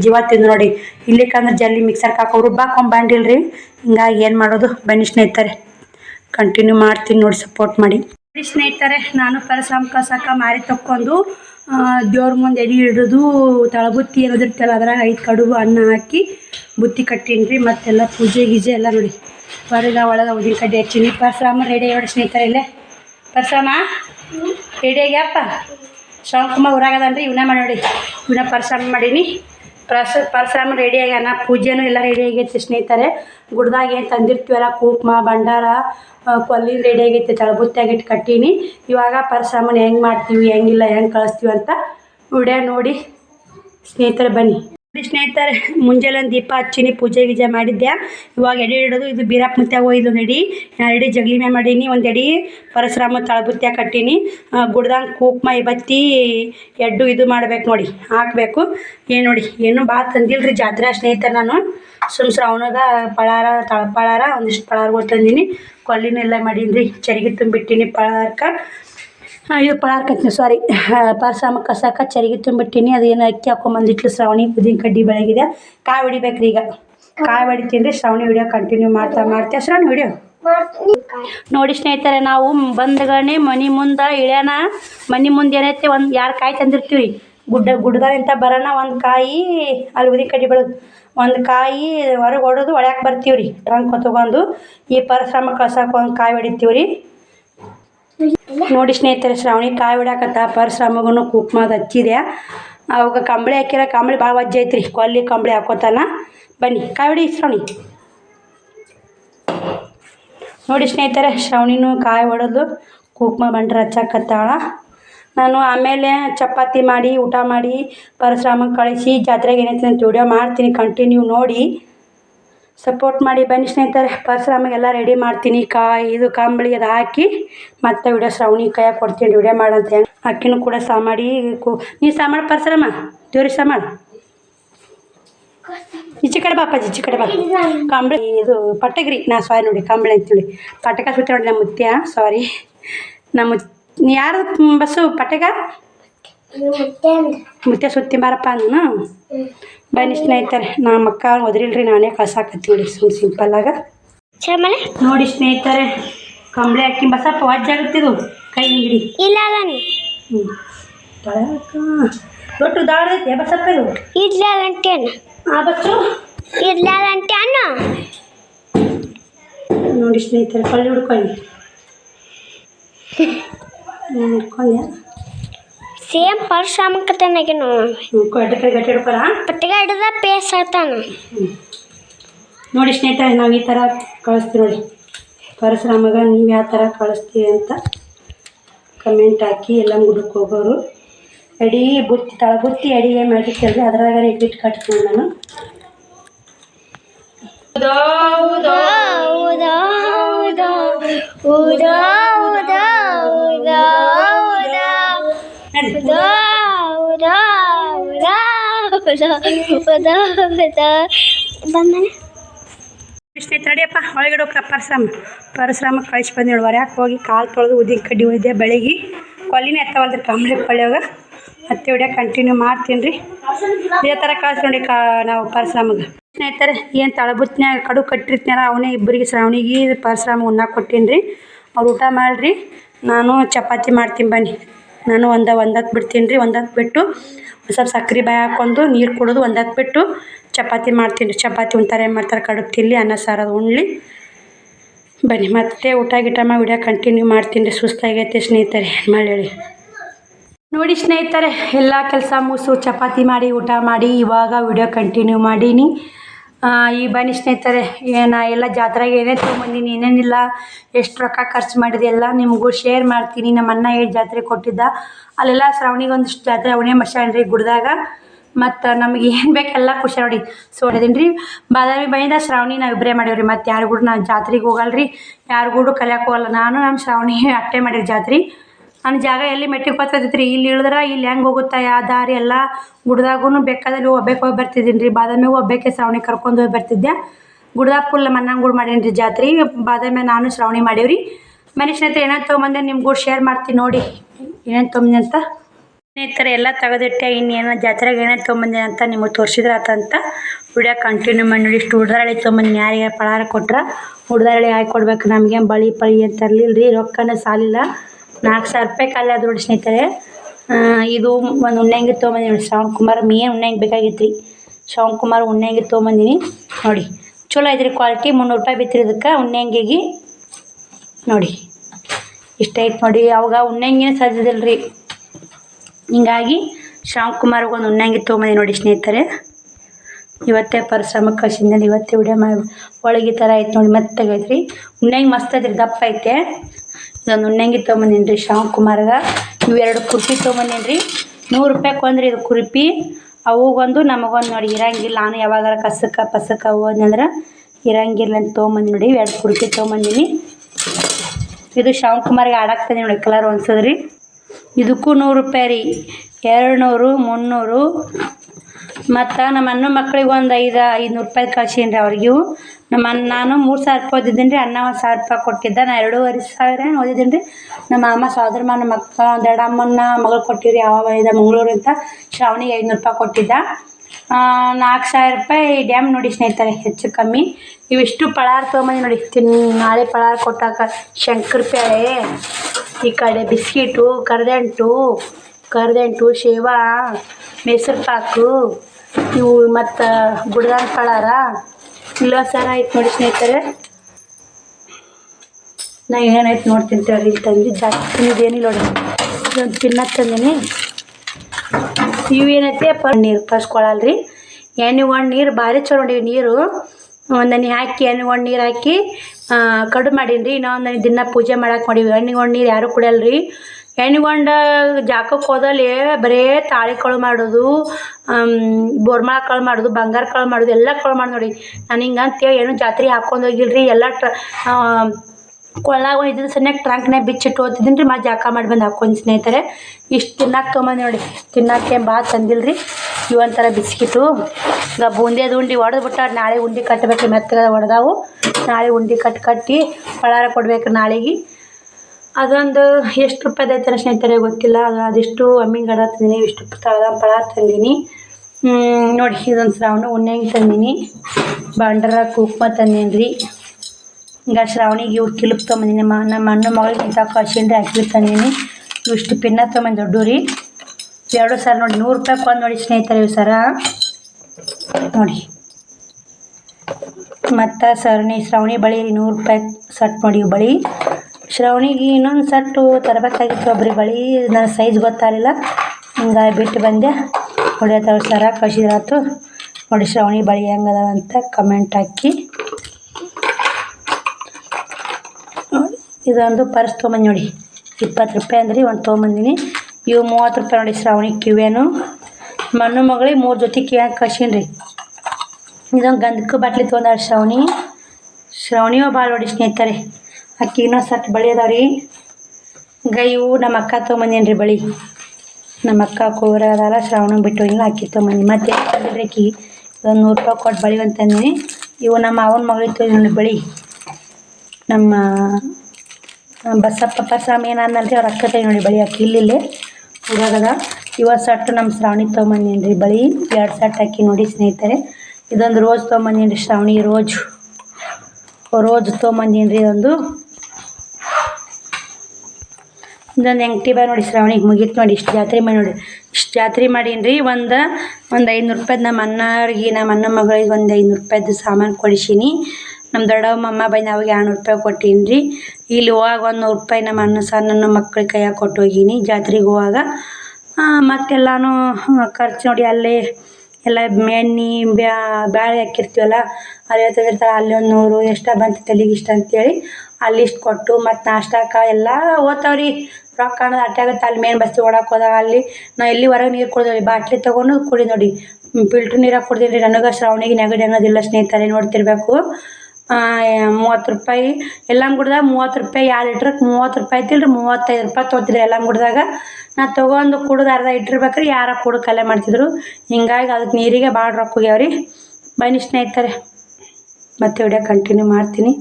ಜೀವ ತಿಂದು ನೋಡಿ. ಇಲ್ಲಿಕಂದ್ರೆ ಜಲ್ಲಿ ಮಿಕ್ಸರ್ ಹಾಕೋ ರುಬ್ಬಾಕೊಂಬಂಡಿಲ್ರಿ ಹಿಂಗಾಗಿ ಏನು ಮಾಡೋದು, ಬನ್ನಿ ಸ್ನೇಹಿತರೆ. ಕಂಟಿನ್ಯೂ ಮಾಡ್ತೀನಿ ನೋಡಿ ಸಪೋರ್ಟ್ ಮಾಡಿ. ಸ್ನೇಹಿತರೆ, ನಾನು ಪರಸಾಮ್ ಕಸಕ ಮಾರಿ ತಕ್ಕೊಂಡು ದೇವ್ರ ಮುಂದೆ ಎಡಿ ಹಿಡಿದು ತಳಬುತ್ತಿ ಏನದಿರ್ತಲ್ಲ ಅದ್ರಾಗ ಐದು ಕಡುಬು ಅನ್ನ ಹಾಕಿ ಬುತ್ತಿ ಕಟ್ಟಿನ್ರಿ, ಮತ್ತೆಲ್ಲ ಪೂಜೆ ಗೀಜೆ ಎಲ್ಲ ನೋಡಿ. ಹೊರಗೆ, ಒಳಗೆ ಉದಿನ ಕಡ್ಡಿ ಹಚ್ಚಿನಿ. ಪರಶುರಾಮ, ರೆಡಿ ಆಗಿ ಸ್ನೇಹಿತರೆ ಇಲ್ಲೇ. ಪರಶುರಾಮ, ರೆಡಿ ಆಗ್ಯಾಪ ಶಿವಕುಮಾರ್ ಊರಾಗದನ್ರಿ ಇವನ್ನ ಮಾಡಿ ನೋಡಿ. ಇವನ್ನ ಪರಶುರಾಮ ಮಾಡೀನಿ. ಪರಶ, ಪರಶುರಾಮ ರೆಡಿ ಆಗ್ಯಾನ, ಪೂಜೆನೂ ಎಲ್ಲ ರೆಡಿ ಆಗೈತಿ ಸ್ನೇಹಿತರೆ. ಗುಡ್ದಾಗ ಏನು ತಂದಿರ್ತೀವಲ್ಲ, ಕೂಪ್ಮ, ಭಂಡಾರ ಕೊಲ್ಲಿನ ರೆಡಿ ಆಗೈತೆ ತಳಬುತ್ತಿಯಾಗಿಟ್ಟು ಕಟ್ಟೀನಿ. ಇವಾಗ ಪರಶುರಾಮನ ಹೆಂಗೆ ಮಾಡ್ತೀವಿ, ಹೆಂಗಿಲ್ಲ, ಹೆಂಗೆ ಕಳಿಸ್ತೀವಿ ಅಂತ ವಿಡಿಯೋ ನೋಡಿ ಸ್ನೇಹಿತರೆ ಬನ್ನಿ. ಸ್ನೇಹಿತರೆ, ಮುಂಜಾನೆ ಒಂದು ದೀಪ ಹಚ್ಚಿನಿ, ಪೂಜೆ ಗೀಜೆ ಮಾಡಿದ್ದೆ ಇವಾಗ ಎಡೆ ಇಡೋದು ಇದು ಬೀರಪ್ಪ ಮುತ್ಯಾಗ ಒಯ್ದು ನಡಿ. ಎರಡು ಎಡಿ ಜಗಲಿ ಮೇ ಮಾಡೀನಿ, ಒಂದು ಎಡಿ ಪರಶುರಾಮ ತಳಬುತ್ತ್ಯಾಗ ಕಟ್ಟೀನಿ. ಗುಡ್ದಂಗೆ ಕೂಕ್ಮ ಬತ್ತಿ ಎಡ್ಡು ಇದು ಮಾಡ್ಬೇಕು ನೋಡಿ, ಹಾಕಬೇಕು. ಏನು ನೋಡಿ, ಏನು ಭಾಳ ತಂದಿಲ್ಲ ರೀ ಜಾತ್ರೆ ಸ್ನೇಹಿತರೆ ನಾನು. ಸುಮ್ ಶ್ರಾವಣದ ಪಳಾರ, ತಳಪಳಾರ ಒಂದಿಷ್ಟು ಪಳಾರ್ಗಳು ತಂದೀನಿ. ಕೊಲ್ಲಿನೆಲ್ಲ ಮಾಡೀನಿ ರೀ ಚರಿಗೆ ತುಂಬಿಟ್ಟಿನಿ ಪಳಾರಕ್ಕೆ. ಇದು ಪಳಾರ್ಕತ್ತೀನಿ ಸಾರಿ ಪಾರ್ಸಾಮ ಕಸಾಕ ಚರಿಗೆ ತುಂಬಿಟ್ಟಿನಿ. ಅದೇನು ಅಕ್ಕಿ ಹಾಕೊಂಬಂದಿಟ್ಲು ಶ್ರಾವಣಿ ಉದಿನ ಕಡ್ಡಿ ಬೆಳಗಿದೆ. ಕಾಯಿ ಹೊಡಿಬೇಕ್ರಿ ಈಗ. ಕಾಯಿ ಹೊಡಿತೀನಿ ಶ್ರಾವಣಿ ವಿಡಿಯೋ ಕಂಟಿನ್ಯೂ ಮಾಡ್ತಾ ಮಾಡ್ತೀವಿ ಶ್ರಾವಣಿ ವಿಡಿಯೋ ನೋಡಿ ಸ್ನೇಹಿತರೆ, ನಾವು ಬಂದಗಣೆ ಮನೆ ಮುಂದೆ ಇಳ್ಯಾನ. ಮನೆ ಮುಂದೆ ಏನೈತೆ, ಒಂದು ಎರಡು ಕಾಯಿ ತಂದಿರ್ತೀವಿ ಗುಡ್ಡ ಗುಡ್ಡದಾಗಿಂತ ಬರೋಣ ಒಂದು ಕಾಯಿ, ಅಲ್ಲಿ ಉದಿ ಕಡ್ಡಿ ಬೆಳೆದು, ಒಂದು ಕಾಯಿ ಹೊರಗೆ ಹೊಡೆದು ಒಳ್ಯಾಕೆ ಬರ್ತೀವಿ ರೀ ಟ್ರಂಕ್ ತೊಗೊಂಡು ಈ ಪರಿಶ್ರಮ ಕಳ್ಸಕ್ಕೆ ಒಂದು ಕಾಯಿ ಹೊಡಿತೀವಿ ರೀ ನೋಡಿ ಸ್ನೇಹಿತರೆ, ಶ್ರಾವಣಿ ಕಾಯಿ ಹೊಡ್ಯಾಕತ್ತ ಪರಶುರಾಮಗೂ ಕುಂಕುಮದ ಹಚ್ಚಿದೆ. ಅವಾಗ ಕಂಬಳಿ ಹಾಕಿರ ಕಂಬಳಿ ಭಾಳ ವಜ್ಜೆ ಐತ್ರಿ. ಕೊಲ್ಲಿ ಕಂಬಳಿ ಹಾಕೋತಾನ. ಬನ್ನಿ ಕಾಯಿ ಬಿಡಿ ಶ್ರಾವಣಿ. ನೋಡಿ ಸ್ನೇಹಿತರೆ, ಶ್ರಾವಣಿನೂ ಕಾಯಿ ಹೊಡೆದು ಕುಕ್ಮ ಬಂಡ್ರ ಹಚ್ಚಾಕತ್ತಾಳ. ನಾನು ಆಮೇಲೆ ಚಪಾತಿ ಮಾಡಿ, ಊಟ ಮಾಡಿ ಪರಶುರಾಮಕ್ಕೆ ಕಳಿಸಿ, ಜಾತ್ರೆಗೆ ಏನೈತೆ ಅಂತ ವಿಡಿಯೋ ಮಾಡ್ತೀನಿ. ಕಂಟಿನ್ಯೂ ನೋಡಿ. ಸಪೋರ್ಟ್ ಮಾಡಿ, ಬನ್ನಿ ಸ್ನೇಹಿತರೆ. ಪರಶುರಾಮಿಗೆಲ್ಲ ರೆಡಿ ಮಾಡ್ತೀನಿ. ಕಾಯಿ, ಇದು ಕಂಬಳಿ ಅದು ಹಾಕಿ, ಮತ್ತೆ ವಿಡಿಯೋ ಶ್ರಾವಣಿ ಕೈಯ ಕೊಡ್ತೀನಿ. ವಿಡಿಯೋ ಮಾಡಂತ ಅಕ್ಕಿನೂ ಕೂಡ ಸಾ ಮಾಡಿ ಕು ನೀ ಸಾ ಮಾಡಿ ಪರಶುರಾಮ ದೇವ್ರಿ ಸಾ ಮಾಡು ಈಚೆ ಕಡೆ ಬಾಪ ಈಚೆ ಕಡೆ ಬಾ. ಕಂಬಳಿ, ಇದು ಪಟ್ಟಗ್ರಿ. ನಾ ಸಾರಿ ನೋಡಿ ಅಂತ ಅಂತೇಳಿ ಪಟಕ ಸುತ್ತ ನೋಡಿ, ನಮ್ಮ ಮುತ್ಯ ಸಾರಿ ನಮ್ಮ ಯಾರು ಬಸ್ಸು ಪಟಕ ಮತ್ತೆ ಸುತ್ತಿ ಬಾರಪ್ಪ ಅಂದನು? ಬನ್ನಿ ಸ್ನೇಹಿತರೆ ನಮ್ಮ ಅಕ್ಕ ಒದ್ರಿಲ್ರಿ ನಾನೇ ಕಳ್ಸಾಕತ್ತೀನಿ ಸುಮ್ ಸಿಂಪಲ್ಲಾಗ ಆಗ. ನೋಡಿ ಸ್ನೇಹಿತರೆ ಕಂಬಳಿ ಹಾಕಿ ಬಸಪ್ಪ ವಜ್ಜಾಗುತ್ತಿದು ಕೈ ಹಿಡಿ. ಇಲ್ಲ ಅಣ್ಣ ಹ್ಞೂ ದೊಡ್ಡ ದಾಳೈತೆ ಬಸಪ್ಪ ಇದು. ಇಲ್ಲ ಅಂತೇನು ಆ ಬಸ್ಸು? ಇಲ್ಲ ಅಣ್ಣ. ನೋಡಿ ಸ್ನೇಹಿತರೆ ಕಳ್ಳಿ ಹುಡ್ಕೊಂಡು <laughs> ಹಿಡ್ಕೊಂಡೆ ಸೇಮ್ ಪರಶುರಾಮಕ್ಕತನಾಗೇನು ಹ್ಞೂ ನೋಡಿ ಕೈ ಗಟ್ಟಿ ಹಿಡ್ಕೊಳ ಪಟ್ಟಿಗೆ ಪೇಸ್ಟ್ ಪೇಸ್ ಆಗ್ತಾನ. ನೋಡಿ ಸ್ನೇಹಿತರೆ ನಾವು ಈ ಥರ ಕಳಿಸ್ತೀವಿ ನೋಡಿ. ಪರಶುರಾಮಗ ನೀವು ಯಾವ ಥರ ಕಳಿಸ್ತೀವಿ ಅಂತ ಕಮೆಂಟ್ ಹಾಕಿ ಎಲ್ಲ ಮುಡುಕ್ ಹೋಗೋರು. ಎಡಿ ಬುತ್ತಿ ತಳ ಬುತ್ತಿ ಅಡಿಗೆ ಮಾಡಿರ್ತೇವೆ ಅದ್ರಾಗ ಇಟ್ಬಿಟ್ಟು ಕಟ್ತೀನಿ ನಾನು. ಹೌದಾ ಹೌದಾ ಹೌದಾ ಹೌದಾ ಹೌದಾ ಹೌದಾ ಪದ. ಬಂದನೆ ಸ್ನೇಹಿತರೆ ತಡಿಯಪ್ಪ ಒಳಗಡೆ ಹೋಗ್ರ ಪರಶುರಾಮ. ಪರಶುರಾಮ ಕಳಿಸಿ ಬಂದೇಳು. ಹೊರ್ಯಾಕೆ ಹೋಗಿ ಕಾಲು ತೊಳೆದು ಉದ್ದಿನ ಕಡ್ಡಿ ಉಳಿದೆ ಬೆಳಗ್ಗೆ ಕೊಲ್ಲಿನೇ ಎತ್ತವಲ್ದ್ರಿ ಕಂಬಳಿ ಪಳ್ಳಿಯಾಗ ಮತ್ತೆ ವಿಡಿಯೋ ಕಂಟಿನ್ಯೂ ಮಾಡ್ತೀನಿ ರೀ ಇದೇ ಥರ ಕಳಿಸ್ಕೊಂಡು ಕಾ ನಾವು ಪರಶುರಾಮಗೆ. ಸ್ನೇಹಿತರೆ, ಏನು ತಳಬುತ್ನ್ಯಾಗ ಕಡು ಕಟ್ಟಿರ್ತೀನಲ್ಲ, ಅವನೇ ಇಬ್ಬರಿಗೆ ಶ್ರಾವಣಿಗೆ ಪರಶುರಾಮ ಉನ್ನ ಕೊಟ್ಟೀನಿ ರೀ ಅವ್ರು ಊಟ ಮಾಡಿರಿ. ನಾನು ಚಪಾತಿ ಮಾಡ್ತೀನಿ ಬನ್ನಿ. ನಾನು ಒಂದು ಒಂದತ್ತು ಬಿಡ್ತೀನಿ ರೀ ಒಂದತ್ತು ಬಿಟ್ಟು ಸ್ವಲ್ಪ ಸಕ್ರೆ ಬಾಯಿ ಹಾಕ್ಕೊಂಡು ನೀರು ಕುಡಿದು ಒಂದತ್ತು ಬಿಟ್ಟು ಚಪಾತಿ ಮಾಡ್ತೀನಿ ರೀ. ಚಪಾತಿ ಉಣ್ತಾರೆ, ಏನು ಮಾಡ್ತಾರೆ? ಕಡುಬು ತಿನ್ನಲಿ ಅನ್ನ ಸಾರು ಅದು ಉಣ್ಲಿ. ಬನ್ನಿ, ಮತ್ತೆ ಊಟ ಗಿಟ ಮಾಡಿ ವಿಡಿಯೋ ಕಂಟಿನ್ಯೂ ಮಾಡ್ತೀನಿ ರೀ. ಸುಸ್ತಾಗೈತೆ ಸ್ನೇಹಿತರೆ ಹೇಳಿ. ನೋಡಿ ಸ್ನೇಹಿತರೆ, ಎಲ್ಲ ಕೆಲಸ ಮುಗಿಸು. ಚಪಾತಿ ಮಾಡಿ, ಊಟ ಮಾಡಿ, ಇವಾಗ ವಿಡಿಯೋ ಕಂಟಿನ್ಯೂ ಮಾಡೀನಿ. ಈ ಬನ್ನಿ ಸ್ನೇಹಿತರೆ ಏನು ಎಲ್ಲ ಜಾತ್ರೆಗೆ ಏನೇ ತೊಗೊಂಬಂದಿನಿ ಏನೇನಿಲ್ಲ ಎಷ್ಟು ರೊಕ್ಕ ಖರ್ಚು ಮಾಡಿದೆ, ಎಲ್ಲ ನಿಮಗೂ ಶೇರ್ ಮಾಡ್ತೀನಿ, ನಮ್ಮ ಅಣ್ಣ ಏಳು ಜಾತ್ರೆ ಕೊಟ್ಟಿದ್ದ. ಅಲ್ಲೆಲ್ಲ ಶ್ರಾವಣಿಗೆ ಒಂದಿಷ್ಟು ಜಾತ್ರೆ, ಅವನೇ ಮಶಾಣ್ರಿ ಗುಡ್ದಾಗ. ಮತ್ತು ನಮಗೆ ಏನು ಬೇಕೆಲ್ಲ ಖುಷಿ ನೋಡಿ. ಸೊ ರೀ ಬಾದಾಮಿ ಬೈದ ಶ್ರಾವಣಿ ನಾವು ಇಬ್ಬರೇ ಮಾಡೀವಿ ರೀ ಮತ್ತು ಯಾರು ಕೂಡ ಜಾತ್ರೆಗೆ ಹೋಗಲ್ಲ ರೀ ಯಾರು ಕೂಡ ಕಲಿಯಕ್ಕೆ ಹೋಗಲ್ಲ. ನಾನು ನಮ್ಮ ಶ್ರಾವಣಿ <laughs> ಅಟ್ಟೆ ಮಾಡಿರಿ ಜಾತ್ರೆ. ನನ್ನ ಜಾಗ ಎಲ್ಲಿ ಮೆಟ್ಟಿಗೆ ಬರ್ತೈತಿ ರೀ ಇಲ್ಲಿ ಇಳಿದ್ರೆ ಇಲ್ಲಿ ಹೆಂಗೆ ಹೋಗುತ್ತೆ? ಆ ದಾರಿ ಎಲ್ಲ ಗುಡ್ದಾಗೂ ಬೇಕಾದಲ್ಲಿ ಒಬ್ಬಕ್ಕೆ ಹೋಗಿ ಬರ್ತಿದ್ದೀನಿ ರೀ ಬಾದಾಮಿಗೂ ಒಬ್ಬಕ್ಕೆ ಶ್ರಾವಣಿ ಕರ್ಕೊಂಡು ಹೋಗಿ ಬರ್ತಿದ್ದೆ. ಗುಡ್ದಾಗ ಫುಲ್ ಮನ್ನಂಗೂಡು ಮಾಡೀನಿ ರೀ ಜಾತ್ರೆ. ಬಾದಾಮಿ ನಾನು ಶ್ರಾವಣಿ ಮಾಡೀವಿ ರೀ ಸ್ನೇಹಿತರೆ, ಏನೇನು ತೊಗೊಂಬಂದೆ ನಿಮ್ಗೂ ಶೇರ್ ಮಾಡ್ತೀನಿ ನೋಡಿ. ಏನೇನು ತೊಗೊಂಬಂದೆ ಅಂತ? ಸ್ನೇಹಿತರೆ, ಎಲ್ಲ ತೆಗೆದಿಟ್ಟೆ. ಇನ್ನೇನು ಜಾತ್ರೆಗೆ ಏನೇನು ತೊಗೊಂಬಂದೆ ಅಂತ ನಿಮಗೆ ತೋರಿಸಿದ್ರೆ ಆತಂತ ವಿಡಿಯೋ ಕಂಟಿನ್ಯೂ ಮಾಡಿ ನೋಡಿ. ಇಷ್ಟು ಹುಡ್ದಾರಳಿ ತೊಗೊಂಬಂದು ಯಾರಿಗೆ ಪಳಾರ ಕೊಟ್ರೆ. ಹುಡ್ದಾರಳಿ ಹಾಕಿ ಕೊಡ್ಬೇಕು. ನಮಗೆ ಬಳಿ ಪಳಿ ಅಂತ ಇರಲಿಲ್ಲ ರೀ ರೊಕ್ಕನೇ ಸಾಲಿಲ್ಲ. ನಾಲ್ಕು ಸಾವಿರ ರೂಪಾಯಿ ಖಾಲಿ ಆದ್ರೂ ಸ್ನೇಹಿತರೆ. ಇದು ಒಂದು ಉಣ್ಣೆಂಗೆ ತೊಗೊಂಬಂದಿನಿ ಶ್ರಾವಣ್ ಕುಮಾರ್ ಮೇನ್ ಉಣ್ಣೆಂಗೆ ಬೇಕಾಗಿತ್ತು ರೀ ಶ್ರಾವಣ್ ಕುಮಾರ್ ಉಣ್ಣೆಂಗೆ ತೊಗೊಂಬಂದಿನಿ ನೋಡಿ. ಚಲೋ ಐತ್ರಿ ಕ್ವಾಲಿಟಿ ಮುನ್ನೂರು ರೂಪಾಯಿ ಬಿತ್ತು ಇದಕ್ಕೆ ಉಣ್ಣಂಗಿಗೆ ನೋಡಿ. ಇಷ್ಟ ಐತೆ ನೋಡಿ, ಅವಾಗ ಉಣ್ಣೆಂಗೇನು ಸಾಧ್ಯದಿಲ್ಲ ರೀ ಹಿಂಗಾಗಿ ಶ್ರಾವಣ್ ಕುಮಾರ್ಗೆ ಒಂದು ಉಣ್ಣಂಗಿ ತೊಗೊಂಬಂದಿ ನೋಡಿ ಸ್ನೇಹಿತರೆ. ಇವತ್ತೇ ಪರಿಶ್ರಮ ಕಳ್ಸಿದ್ಮೇಲೆ ಇವತ್ತೇ ವಿಡಿಯೋ ಮಾಡಿ ಒಳಗೆ ಥರ ಐತೆ ನೋಡಿ ಮತ್ತೆ ರೀ ಉಣ್ಣೆಂಗೆ ಮಸ್ತ್ ಐತ್ರಿ ದಪ್ಪ ಐತೆ. ಇದೊಂದು ಉಣ್ಣಂಗಿ ತೊಗೊಂಬಂದಿನಿ ರೀ ಶ್ರಾವಣ್ ಕುಮಾರ್ಗ. ಇವು ಎರಡು ಕುರ್ಪಿ ತೊಗೊಂಬಂದಿನಿ ರೀ ನೂರು ರೂಪಾಯಿ ಕೊಂದ್ರಿ ಇದು ಕುರ್ಪಿ. ಅವುಗೊಂದು ನಮಗೊಂದು ನೋಡಿ, ಇರಂಗಿಲ್ಲ. ನಾನು ಯಾವಾಗಾರ ಕಸಕ್ಕೆ, ಪಸಕ್ಕೆ ಹೋದ್ನಂದ್ರೆ ಇರಂಗಿಲ್ಲ ಅಂತ ತೊಗೊಂಬಂದಿ ನೋಡಿ ಎರಡು ಕುರ್ಪಿ ತೊಗೊಂಬಂದಿನಿ. ಇದು ಶ್ರಾವಣ್ ಕುಮಾರ್ಗೆ ಆಡಾಕ್ತದೆ ನೋಡಿ, ಕಲರ್ ಹೊಲ್ಸೋದ್ರಿ. ಇದಕ್ಕೂ ನೂರು ರೂಪಾಯಿ ರೀ. ಎರಡು ನೂರು ಮುನ್ನೂರು. ಮತ್ತು ನಮ್ಮ ಅಣ್ಣ ಮಕ್ಳಿಗೆ ಒಂದು ಐದು, ಐದುನೂರು ರೂಪಾಯಿ ಕಳ್ಸೀನಿ ರೀ ಅವ್ರಿಗೂ ನಮ್ಮ ನಾನು ಮೂರು ಸಾವಿರ ರೂಪಾಯಿ ಓದಿದ್ದೀನಿ ರೀ. ಅಣ್ಣ ಒಂದು ಸಾವಿರ ರೂಪಾಯಿ ಕೊಟ್ಟಿದ್ದ. ನಾ ಎರಡೂವರೆ ಸಾವಿರ ಏನು ಓದಿದ್ದೀನಿ ರೀ. ನಮ್ಮ ಅಮ್ಮ ಸೋದರ ಮಾನ ಮಕ್ಕ ದೊಡ್ಡಮ್ಮನ ಮಗಳು ಕೊಟ್ಟಿರಿ ಯಾವ ಮಂಗಳೂರು ಅಂತ. ಶ್ರಾವಣಿಗೆ ಐದುನೂರು ರೂಪಾಯಿ ಕೊಟ್ಟಿದ್ದ. ನಾಲ್ಕು ಸಾವಿರ ರೂಪಾಯಿ ಡ್ಯಾಮ್ ನೋಡಿ ಸ್ನೇಹಿತರೆ, ಹೆಚ್ಚು ಕಮ್ಮಿ. ಇವಿಷ್ಟು ಪಳಾರ್ ತೊಗೊಂಬಂದು ನೋಡಿ. ತಿನ್ ನಾಳೆ ಪಳಾರ್ ಕೊಟ್ಟಾಕ ಶಂಕರ್ ಪೇಳೆ ಈ ಕಡೆ ಬಿಸ್ಕಿಟು, ಕರದಂಟು ಕರದಂಟು, ಶೇವಾ ಮೈಸೂರು ಪಾಕು ಇವು ಮತ್ತು ಗುಡ್ದಾನ ಪಳಾರ. ಇಲ್ಲ ಸರ ಆಯ್ತು ನೋಡಿ ಸ್ನೇಹಿತರೆ. ನಾ ಏನೇನಾಯ್ತು ನೋಡ್ತೀನಿ ತಡ್ರಿ ಇಲ್ಲಿ ತಂದು ಜಾಸ್ತಿ ಇದೇನಿಲ್ಲ ನೋಡಿ. ಇದೊಂದು ಪಿನ್ನ ತಂದೀನಿ. ಇವು ಏನೈತೆ? ಪ ನೀರು ಕಸ್ಕೊಳಲ್ರಿ ಎಣ್ಣೆ ಒಣ ನೀರು ಭಾರಿ ಚಲೋ ನೋಡಿ ನೀರು. ಒಂದನಿ ಹಾಕಿ, ಎಣ್ಣೆ ಒಣ ನೀರು ಹಾಕಿ ಕಡು ಮಾಡೀನಿ ರೀ ಇನ್ನೊಂದು ದಿನ ಪೂಜೆ ಮಾಡಕ್ಕೆ ಮಾಡೀವಿ. ಎಣ್ಣೆ ಒಣ ನೀರು ಯಾರೂ ಕುಡಿಯಲ್ರಿ. ಎಣ್ಣೆಗೊಂಡ ಜಾಕಕ್ಕೆ ಹೋದಲ್ಲಿ ಬರೇ ತಾಳಿಕೊಳು ಮಾಡೋದು ಬೋರ್ಮಾಳ ಕಾಳು ಮಾಡೋದು, ಬಂಗಾರ ಕಾಳು ಮಾಡೋದು, ಎಲ್ಲ ಕಾಳು ಮಾಡಿ ನೋಡಿ. ನಾನು ಹಿಂಗೆ ಅಂತೇಳಿ ಏನು ಜಾತ್ರೆ ಹಾಕೊಂಡು ಹೋಗಿಲ್ರಿ, ಎಲ್ಲ ಟ್ರ ಕೊಳ್ಳಾಗ ಇದ್ದಿದ್ದು ಸನ್ಯಾಗ ಟ್ರಂಕ್ನಾಗ ಬಿಚ್ಚಿಟ್ಟು ಹೋಗ್ತಿದ್ದೀನಿ ರೀ ಮಾ ಜಾಕ ಮಾಡಿ ಬಂದು ಹಾಕೊಂಡು ಸ್ನೇಹಿತರೆ. ಇಷ್ಟು ತಿನ್ನಕ್ಕೆ ತೊಗೊಂಬಂದು ನೋಡಿ ತಿನ್ನಕ್ಕೆ ಭಾಳ ತಂದಿಲ್ರಿ ರೀ ಇವೊಂಥರ ಬಿಸ್ಕಿಟು. ಈಗ ಬೂಂದಿಯದು ಉಂಡೆ ಹೊಡೆದು ಬಿಟ್ಟಾರ, ನಾಳೆ ಉಂಡೆ ಕಟ್ಟಬೇಕು ಮೆತ್ತಗೆ ಹೊಡೆದಾವು ನಾಳೆ ಉಂಡೆ ಕಟ್ಟಿ ಕಟ್ಟಿ ಪಳಾರ ಕೊಡ್ಬೇಕು ನಾಳೆಗೆ. ಅದೊಂದು ಎಷ್ಟು ರೂಪಾಯ್ದು ಐತೆ ಸ್ನೇಹಿತರೆ ಗೊತ್ತಿಲ್ಲ, ಅದು ಅದಿಷ್ಟು ಅಮ್ಮಿಂಗಡ ತಂದೀನಿ, ಇಷ್ಟು ತಳದ ಪಳಾರ ತಂದೀನಿ. ನೋಡಿ, ಇದೊಂದು ಶ್ರಾವಣ ಉಣ್ಣೆ ತಂದೀನಿ. ಬಂಡರ, ಕುಕ್ಮ ತಂದೀನಿ ರೀ ಈಗ ಶ್ರಾವಣಿಗೆ ಇವ್ರು ಕಿಲುಪ್ ತೊಗೊಂಬಂದಿನಿ. ನಮ್ಮ ಅಣ್ಣ ಮಗಳಿಗೆ ಇಂಥ ಕಳ್ಸೀನಿ ರೀ ಅಕ್ಕಿ ತಂದೀನಿ. ಇವಿಷ್ಟು ಪಿನ್ನ ತೊಗೊಂಬಂದು ದೊಡ್ಡ ರೀ ಎರಡು ಸರ ನೋಡಿ, ನೂರು ರೂಪಾಯಿ ಒಂದು ನೋಡಿ ಸ್ನೇಹಿತರೆ ಇವು ಸರ. ನೋಡಿ. ಮತ್ತು ಸರಣಿ, ಶ್ರಾವಣಿ ಬಳಿ ರೀ ನೂರು ರೂಪಾಯಿ ಸಟ್ ನೋಡಿ ಇವು ಬಳಿ. ಶ್ರಾವಣಿಗೆ ಇನ್ನೊಂದು ಸಟ್ಟು ತರಬೇಕಾಗಿತ್ತು ಒಬ್ರಿ ಬಳಿ. ನನ್ನ ಸೈಜ್ ಗೊತ್ತಾಗಲಿಲ್ಲ. ಹಿಂಗಾಗಿ ಬಿಟ್ಟು ಬಂದೆ. ಹೊಡಿಯೋತವ ಸರ ಕಳ್ಸಿದ್ರಾತು ನೋಡಿ ಶ್ರಾವಣಿ ಬಳಿ ಹೆಂಗದಾವ ಅಂತ ಕಮೆಂಟ್ ಹಾಕಿ. ಇದೊಂದು ಪರ್ಸ್ ತೊಗೊಂಬಂದು ನೋಡಿ. ಇಪ್ಪತ್ತು ರೂಪಾಯಿ ಅಂದ್ರಿ ಒಂದು ತೊಗೊಂಬಂದಿನಿ. ಇವು ಮೂವತ್ತು ರೂಪಾಯಿ ನೋಡಿ ಶ್ರಾವಣಿ ಕಿವೇನು ಮಣ್ಣು ಮಗಳಿಗೆ ಮೂರು ಜೊತೆ ಕಿವ್ಯಾಗ ಕಳ್ಸೀನಿ ರೀ ಇದೊಂದು ಗಂಧಕ ಬಾಟ್ಲಿ ತೊಗೊಂಡಾರ ಶ್ರಾವಣಿ. ಶ್ರಾವಣಿಯೂ ಭಾಳ ನೋಡಿ ಸ್ನೇಹಿತರೆ. ಅಕ್ಕಿ ಇನ್ನೊಂದು ಸಟ್ ಬಳಿ ಅದಾವ ರೀ ಗೈವು ನಮ್ಮ ಅಕ್ಕ ತೊಗೊಂಬಂದೇನ್ರಿ ಬಳಿ. ನಮ್ಮ ಅಕ್ಕ ಕೂರಲ್ಲ ಶ್ರಾವಣ ಬಿಟ್ಟು ಇಲ್ಲ ಅಕ್ಕಿ ಮನೆ ಮತ್ತೆ ತಂದಿದ್ರಿ ಅಕ್ಕಿ ಒಂದು ನೂರು ರೂಪಾಯಿ ಕೊಟ್ಟು ಬಳಿ ಅಂತಂದಿನಿ ಇವು ನಮ್ಮ ಅವನ ಮಗಳಿತ್ತು ತೊಗೊಂಡು ಬಳಿ ನಮ್ಮ ಬಸಪ್ಪ ಪರಸ್ವಾಮಿ ಏನಂದಲ್ರಿ ಅವ್ರ ಅಕ್ಕ ತಂಗಿ ನೋಡಿ ಬಳಿ ಅಕ್ಕಿ ಇಲ್ಲಿಲ್ಲೇ ಊರಾಗದ ಇವತ್ತು ಸಟ್ಟು ನಮ್ಮ ಶ್ರಾವಣಿ ತೊಗೊಂಬಂದೀನಿ ಬಳಿ. ಎರಡು ಸಟ್ ಹಾಕಿ ನೋಡಿ ಸ್ನೇಹಿತರೆ. ಇದೊಂದು ರೋಜ್ ತೊಗೊಂಬಂದೀನಿ ರೀ ಶ್ರಾವಣಿ ರೋಜ್. ರೋಜ್ ತೊಗೊಂಬಂದೀನಿ ರೀ ಇದೊಂದು. ಇದೊಂದು ಹೆಂಗ್ಟಿ ಬಾ ನೋಡಿ ಶ್ರಾವಣಿಗೆ ಮುಗೀತು ನೋಡಿ, ಇಷ್ಟು ಜಾತ್ರೆ ಮಾಡಿ ನೋಡಿ. ಇಷ್ಟು ಜಾತ್ರೆ ಮಾಡೀನಿ ರೀ ಒಂದು ಒಂದು ಐನೂರು ರೂಪಾಯ್ದು ನಮ್ಮ ಅಣ್ಣವ್ರಿಗೆ ನಮ್ಮ ಅಣ್ಣ ಮಗಳಿಗೆ ಒಂದು ಐನೂರು ರೂಪಾಯ್ದು ಸಾಮಾನು ಕೊಡಿಸೀನಿ. ನಮ್ಮ ದೊಡ್ಡವ್ ಅಮ್ಮ ಬೈ ನಾವಿಗೆ ಎರಡುನೂರು ರೂಪಾಯಿ ಕೊಟ್ಟೀನಿ ರೀ ಇಲ್ಲಿ ಹೋಗ ಒಂದು ನೂರು ರೂಪಾಯಿ ನಮ್ಮ ಅಣ್ಣ ಸಣ್ಣ ಮಕ್ಳಿಗೆ ಕೈಯಾಗ ಕೊಟ್ಟು ಹೋಗೀನಿ ಜಾತ್ರೆಗೆ ಹೋವಾಗ. ಮತ್ತೆಲ್ಲನೂ ಖರ್ಚು ನೋಡಿ ಅಲ್ಲೇ ಎಲ್ಲ ಎಣ್ಣೆ ಬ್ಯಾಳೆ ಹಾಕಿರ್ತೀವಲ್ಲ, ಅಲ್ಲಿ ಹೇಳ್ತಿರ್ತಾರೆ ಅಲ್ಲಿ ಒಂದು ನೂರು ಎಷ್ಟು ಬಂತು ತಲೆಗೆ ಇಷ್ಟು ಅಂತೇಳಿ, ಅಲ್ಲಿ ಇಷ್ಟು ಕೊಟ್ಟು ಮತ್ತು ನಾಷ್ಟಕ್ಕೆ ಎಲ್ಲ ಓದ್ತಾವ್ರಿ ರೊಕ್ಕ ಅನ್ನೋದು ಅಟ್ಟಾಗತ್ತೆ ಅಲ್ಲಿ ಮೇನ್ ಬಸ್ತಿ ಓಡಕ್ಕೆ ಹೋದಾಗ ಅಲ್ಲಿ ನಾ ಎಲ್ಲಿ ಹೊರಗೆ ನೀರು ಕುಡ್ದೇವಿ ಬಾಟ್ಲಿ ತೊಗೊಂಡು ಕುಡಿ ನೋಡಿ. ಫಿಲ್ಟ್ರ್ ನೀರಾಗ ಕುಡ್ದೀನಿ ರೀ ನನಗೆ ಶ್ರಾವಣಿಗೆ ನೆಗಡಿ ಅನ್ನೋದಿಲ್ಲ ಸ್ನೇಹಿತರೆ, ನೋಡ್ತಿರ್ಬೇಕು. ಮೂವತ್ತು ರೂಪಾಯಿ ಎಲ್ಲಂಗುಡ್ದಾಗ ಮೂವತ್ತು ರೂಪಾಯಿ ಎರಡು ಲೀಟ್ರಕ್ಕೆ ಮೂವತ್ತು ರೂಪಾಯಿ ಐತಿಲ್ಲ ರೀ ಮೂವತ್ತೈದು ರೂಪಾಯಿ ತೊಗೊತಿದ್ರು ಎಲ್ಲಂಗುಡ್ದಾಗ ನಾ ತೊಗೊಂಡು ಕುಡ್ದು ಅರ್ಧ ಇಟ್ಟಿರ್ಬೇಕ್ರಿ ಯಾರ ಕುಡ್ದು ಕಲೆ ಮಾಡ್ತಿದ್ರು. ಹಿಂಗಾಗಿ ಅದಕ್ಕೆ ನೀರಿಗೆ ಭಾಳ ರೊಕ್ಕ ಹೋಗ್ಯಾವ್ರಿ. ಬನ್ನಿ ಸ್ನೇಹಿತರೆ, ಮತ್ತೆ ವಿಡಿಯೋ ಕಂಟಿನ್ಯೂ ಮಾಡ್ತೀನಿ.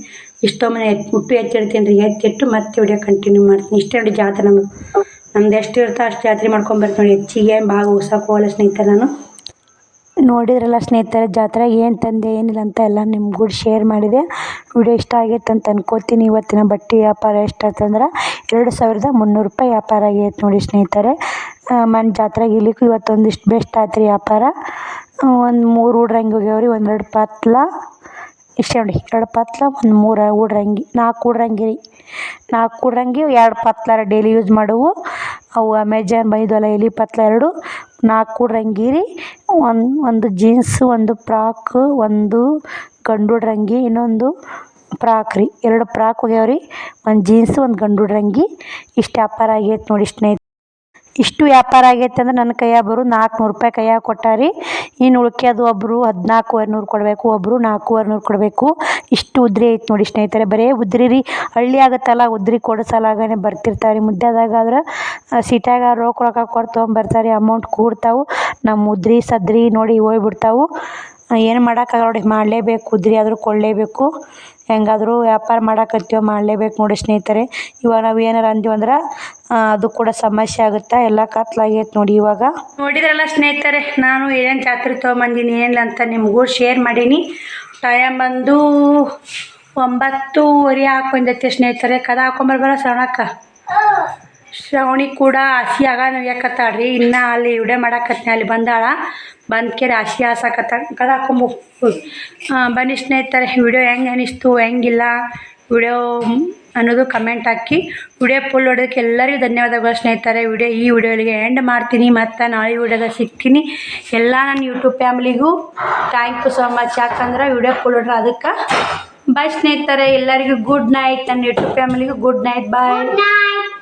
ಇಷ್ಟೊಮ್ಮೆ ಮನೆ ಮುಟ್ಟು ಎತ್ತಿಡ್ತೀನಿ ರೀ ಎತ್ತಿಟ್ಟು ಮತ್ತೆ ವಿಡಿಯೋ ಕಂಟಿನ್ಯೂ ಮಾಡ್ತೀನಿ. ಇಷ್ಟೇ ನೋಡಿ ಜಾತ್ರೆ ನಮಗೆ ನಮ್ದು ಎಷ್ಟು ಇರ್ತೋ ಅಷ್ಟು ಜಾತ್ರೆ ಮಾಡ್ಕೊಂಬರ್ತೀನಿ ನೋಡಿ. ಹೆಚ್ಚಿಗೆ ಭಾಗ ಉಸಕ್ಕೆ ಹೋಗಲ್ಲ ಸ್ನೇಹಿತರೆ ನಾನು. ನೋಡಿದ್ರಲ್ಲ ಸ್ನೇಹಿತರೆ ಜಾತ್ರೆಗೆ ಏನು ತಂದೆ ಏನಿಲ್ಲ ಅಂತ ಎಲ್ಲ ನಿಮ್ಗೂ ಶೇರ್ ಮಾಡಿದೆ. ವಿಡಿಯೋ ಇಷ್ಟ ಆಗೈತೆ ಅಂತ ಅನ್ಕೋತೀನಿ. ಇವತ್ತಿನ ಬಟ್ಟೆ ವ್ಯಾಪಾರ ಎಷ್ಟಾಯ್ತಂದ್ರೆ ಎರಡು ಸಾವಿರದ ಮುನ್ನೂರು ರೂಪಾಯಿ ವ್ಯಾಪಾರ ಆಗೈತೆ ನೋಡಿ ಸ್ನೇಹಿತರೆ. ಮನೆ ಜಾತ್ರೆಗೆ ಇಲ್ಲಿಕ್ಕೂ ಇವತ್ತೊಂದಿಷ್ಟು ಬೆಸ್ಟ್ ಆಯ್ತು ರೀ ವ್ಯಾಪಾರ ಒಂದು ಮೂರು ಊಡ್ರಂಗೆ ಹೋಗ್ಯಾವ್ರಿ, ಒಂದೆರಡು ಪತ್ಲ. ಇಷ್ಟೇ ನೋಡಿ, ಎರಡು ಪತ್ಲ, ಒಂದು ಮೂರು ಊಡ್ರಂಗಿ ನಾಲ್ಕು ಊಡ್ರಂಗಿ ರೀ. ನಾಲ್ಕು ಉಡ್ರಂಗಿ, ಎರಡು ಪತ್ಲಾರ ಡೈಲಿ ಯೂಸ್ ಮಾಡುವು. ಅವು ಅಮೆಜಾನ್ ಬಂದಿದ್ವಲ್ಲ, ಎಲಿ ಪತ್ಲ ಎರಡು, ನಾಲ್ಕು ಉಡ್ರಂಗಿ ರೀ. ಒಂದು ಒಂದು ಜೀನ್ಸ್ ಒಂದು ಫ್ರಾಕ್ ಒಂದು ಗಂಡುಡ್ರಂಗಿ ಇನ್ನೊಂದು ಫ್ರಾಕ್ ರೀ. ಎರಡು ಫ್ರಾಕ್ ಹೋಗ್ಯಾವ ರೀ, ಒಂದು ಜೀನ್ಸ್ ಒಂದು ಗಂಡುಡ್ರಂಗಿ ಇಷ್ಟು ವ್ಯಾಪಾರ ಆಗೈತೆ ನೋಡಿ ಸ್ನೇಹಿತರೆ ಇಷ್ಟು ವ್ಯಾಪಾರ ಆಗೈತೆ ಅಂದ್ರೆ ನನ್ನ ಕೈಯಾಗ ಬರು ನಾಲ್ಕುನೂರು ರೂಪಾಯಿ ಕೈಯಾಗ ಕೊಟ್ಟಾರಿ. ಇನ್ನು ಉಳ್ಕ್ಯದು ಒಬ್ಬರು ಹದಿನಾಲ್ಕುವರೆ ನೂರು ಕೊಡಬೇಕು ಒಬ್ಬರು ನಾಲ್ಕೂವರೆ ನೂರು ಕೊಡಬೇಕು. ಇಷ್ಟು ಉದ್ರಿ ಐತೆ ನೋಡಿ ಸ್ನೇಹಿತರೆ. ಬರೇ ಉದ್ರಿ ರೀ, ಹಳ್ಳಿ ಆಗುತ್ತಲ್ಲ, ಉದ್ರಿ ಕೊಡೋ ಸಲಾಗನೇ ಬರ್ತಿರ್ತಾರೆ ರೀ ಮುದ್ದೆದಾಗಾದ್ರೆ ಸಿಟ್ಯಾಗ ರೋಕ್ ರೊಕ್ಕ ಕೊಟ್ಟು ತೊಗೊಂಬರ್ತಾರೆ ಅಮೌಂಟ್ ಕೂಡ್ತಾವು. ನಮ್ಮ ಉದ್ರಿ ಸದ್ರಿ ನೋಡಿ ಹೋಗ್ಬಿಡ್ತಾವು. ಏನು ಮಾಡೋಕ್ಕಾಗಲ್ಲ ನೋಡಿ ಮಾಡಲೇಬೇಕು, ಉದ್ರಿ ಆದರೂ ಕೊಡಲೇಬೇಕು. ಹೆಂಗಾದರೂ ವ್ಯಾಪಾರ ಮಾಡಕತ್ತೀವಿ ಮಾಡಲೇಬೇಕು ನೋಡಿ ಸ್ನೇಹಿತರೆ. ಇವಾಗ ನಾವು ಏನಾರ ಅಂದ್ವಿ ಅಂದ್ರೆ ಅದು ಕೂಡ ಸಮಸ್ಯೆ ಆಗುತ್ತೆ? ಎಲ್ಲ ಕತ್ಲಾಗೈತೆ ನೋಡಿ ಇವಾಗ. ನೋಡಿದ್ರಲ್ಲ ಸ್ನೇಹಿತರೆ, ನಾನು ಏನೇನು ಜಾತ್ರೆ ತೊಗೊಂಬಂದೀನಿ ಏನಿಲ್ಲ ಅಂತ ನಿಮಗೂ ಶೇರ್ ಮಾಡೀನಿ. ಟೈಮ್ ಬಂದು ಒಂಬತ್ತೂವರೆ ಹಾಕೊಂಡೈತೆ ಸ್ನೇಹಿತರೆ. ಕದ ಹಾಕೊಂಬರ್ಬಾರ ಸಣ್ಣಕ್ಕ. ಶ್ರವಣಿ ಕೂಡ ಹಸಿ ಆಗ ನೋಯ್ಯಾಕತ್ತಾಳ್ರಿ ಇನ್ನ ಅಲ್ಲಿ ವಿಡಿಯೋ ಮಾಡಾಕತ್ತೀನಿ ಅಲ್ಲಿ ಬಂದಾಳ. ಬಂದ್ ಕೇಳಿ ಹಸಿ ಹಾಸಾಕತ್ತಾಳ ಕದ ಬನ್ನಿ ಸ್ನೇಹಿತರೆ, ವಿಡಿಯೋ ಹೆಂಗೆ ಅನಿಸ್ತು, ಹೆಂಗಿಲ್ಲ, ವಿಡಿಯೋ ಅನ್ನೋದು ಕಮೆಂಟ್ ಹಾಕಿ. ವಿಡಿಯೋ ಫುಲ್ ನೋಡೋದಕ್ಕೆ ಎಲ್ಲರಿಗೂ ಧನ್ಯವಾದಗಳು ಸ್ನೇಹಿತರೆ. ವಿಡಿಯೋ ಈ ವಿಡಿಯೋಲಿಗೆ ಎಂಡ್ ಮಾಡ್ತೀನಿ. ಮತ್ತು ನಾಳೆ ವಿಡಿಯೋದಾಗ ಸಿಗ್ತೀನಿ. ಎಲ್ಲ ನನ್ನ ಯೂಟ್ಯೂಬ್ ಫ್ಯಾಮ್ಲಿಗೂ ಥ್ಯಾಂಕ್ ಯು ಸೋ ಮಚ್. ಯಾಕಂದ್ರೆ ವಿಡಿಯೋ ಫುಲ್ ಹೊಡ್ರೆ ಅದಕ್ಕೆ ಬಾಯ್ ಸ್ನೇಹಿತರೆ. ಎಲ್ಲರಿಗೂ ಗುಡ್ ನೈಟ್. ನನ್ನ ಯೂಟ್ಯೂಬ್ ಫ್ಯಾಮಿಲಿಗೂ ಗುಡ್ ನೈಟ್. Bye night.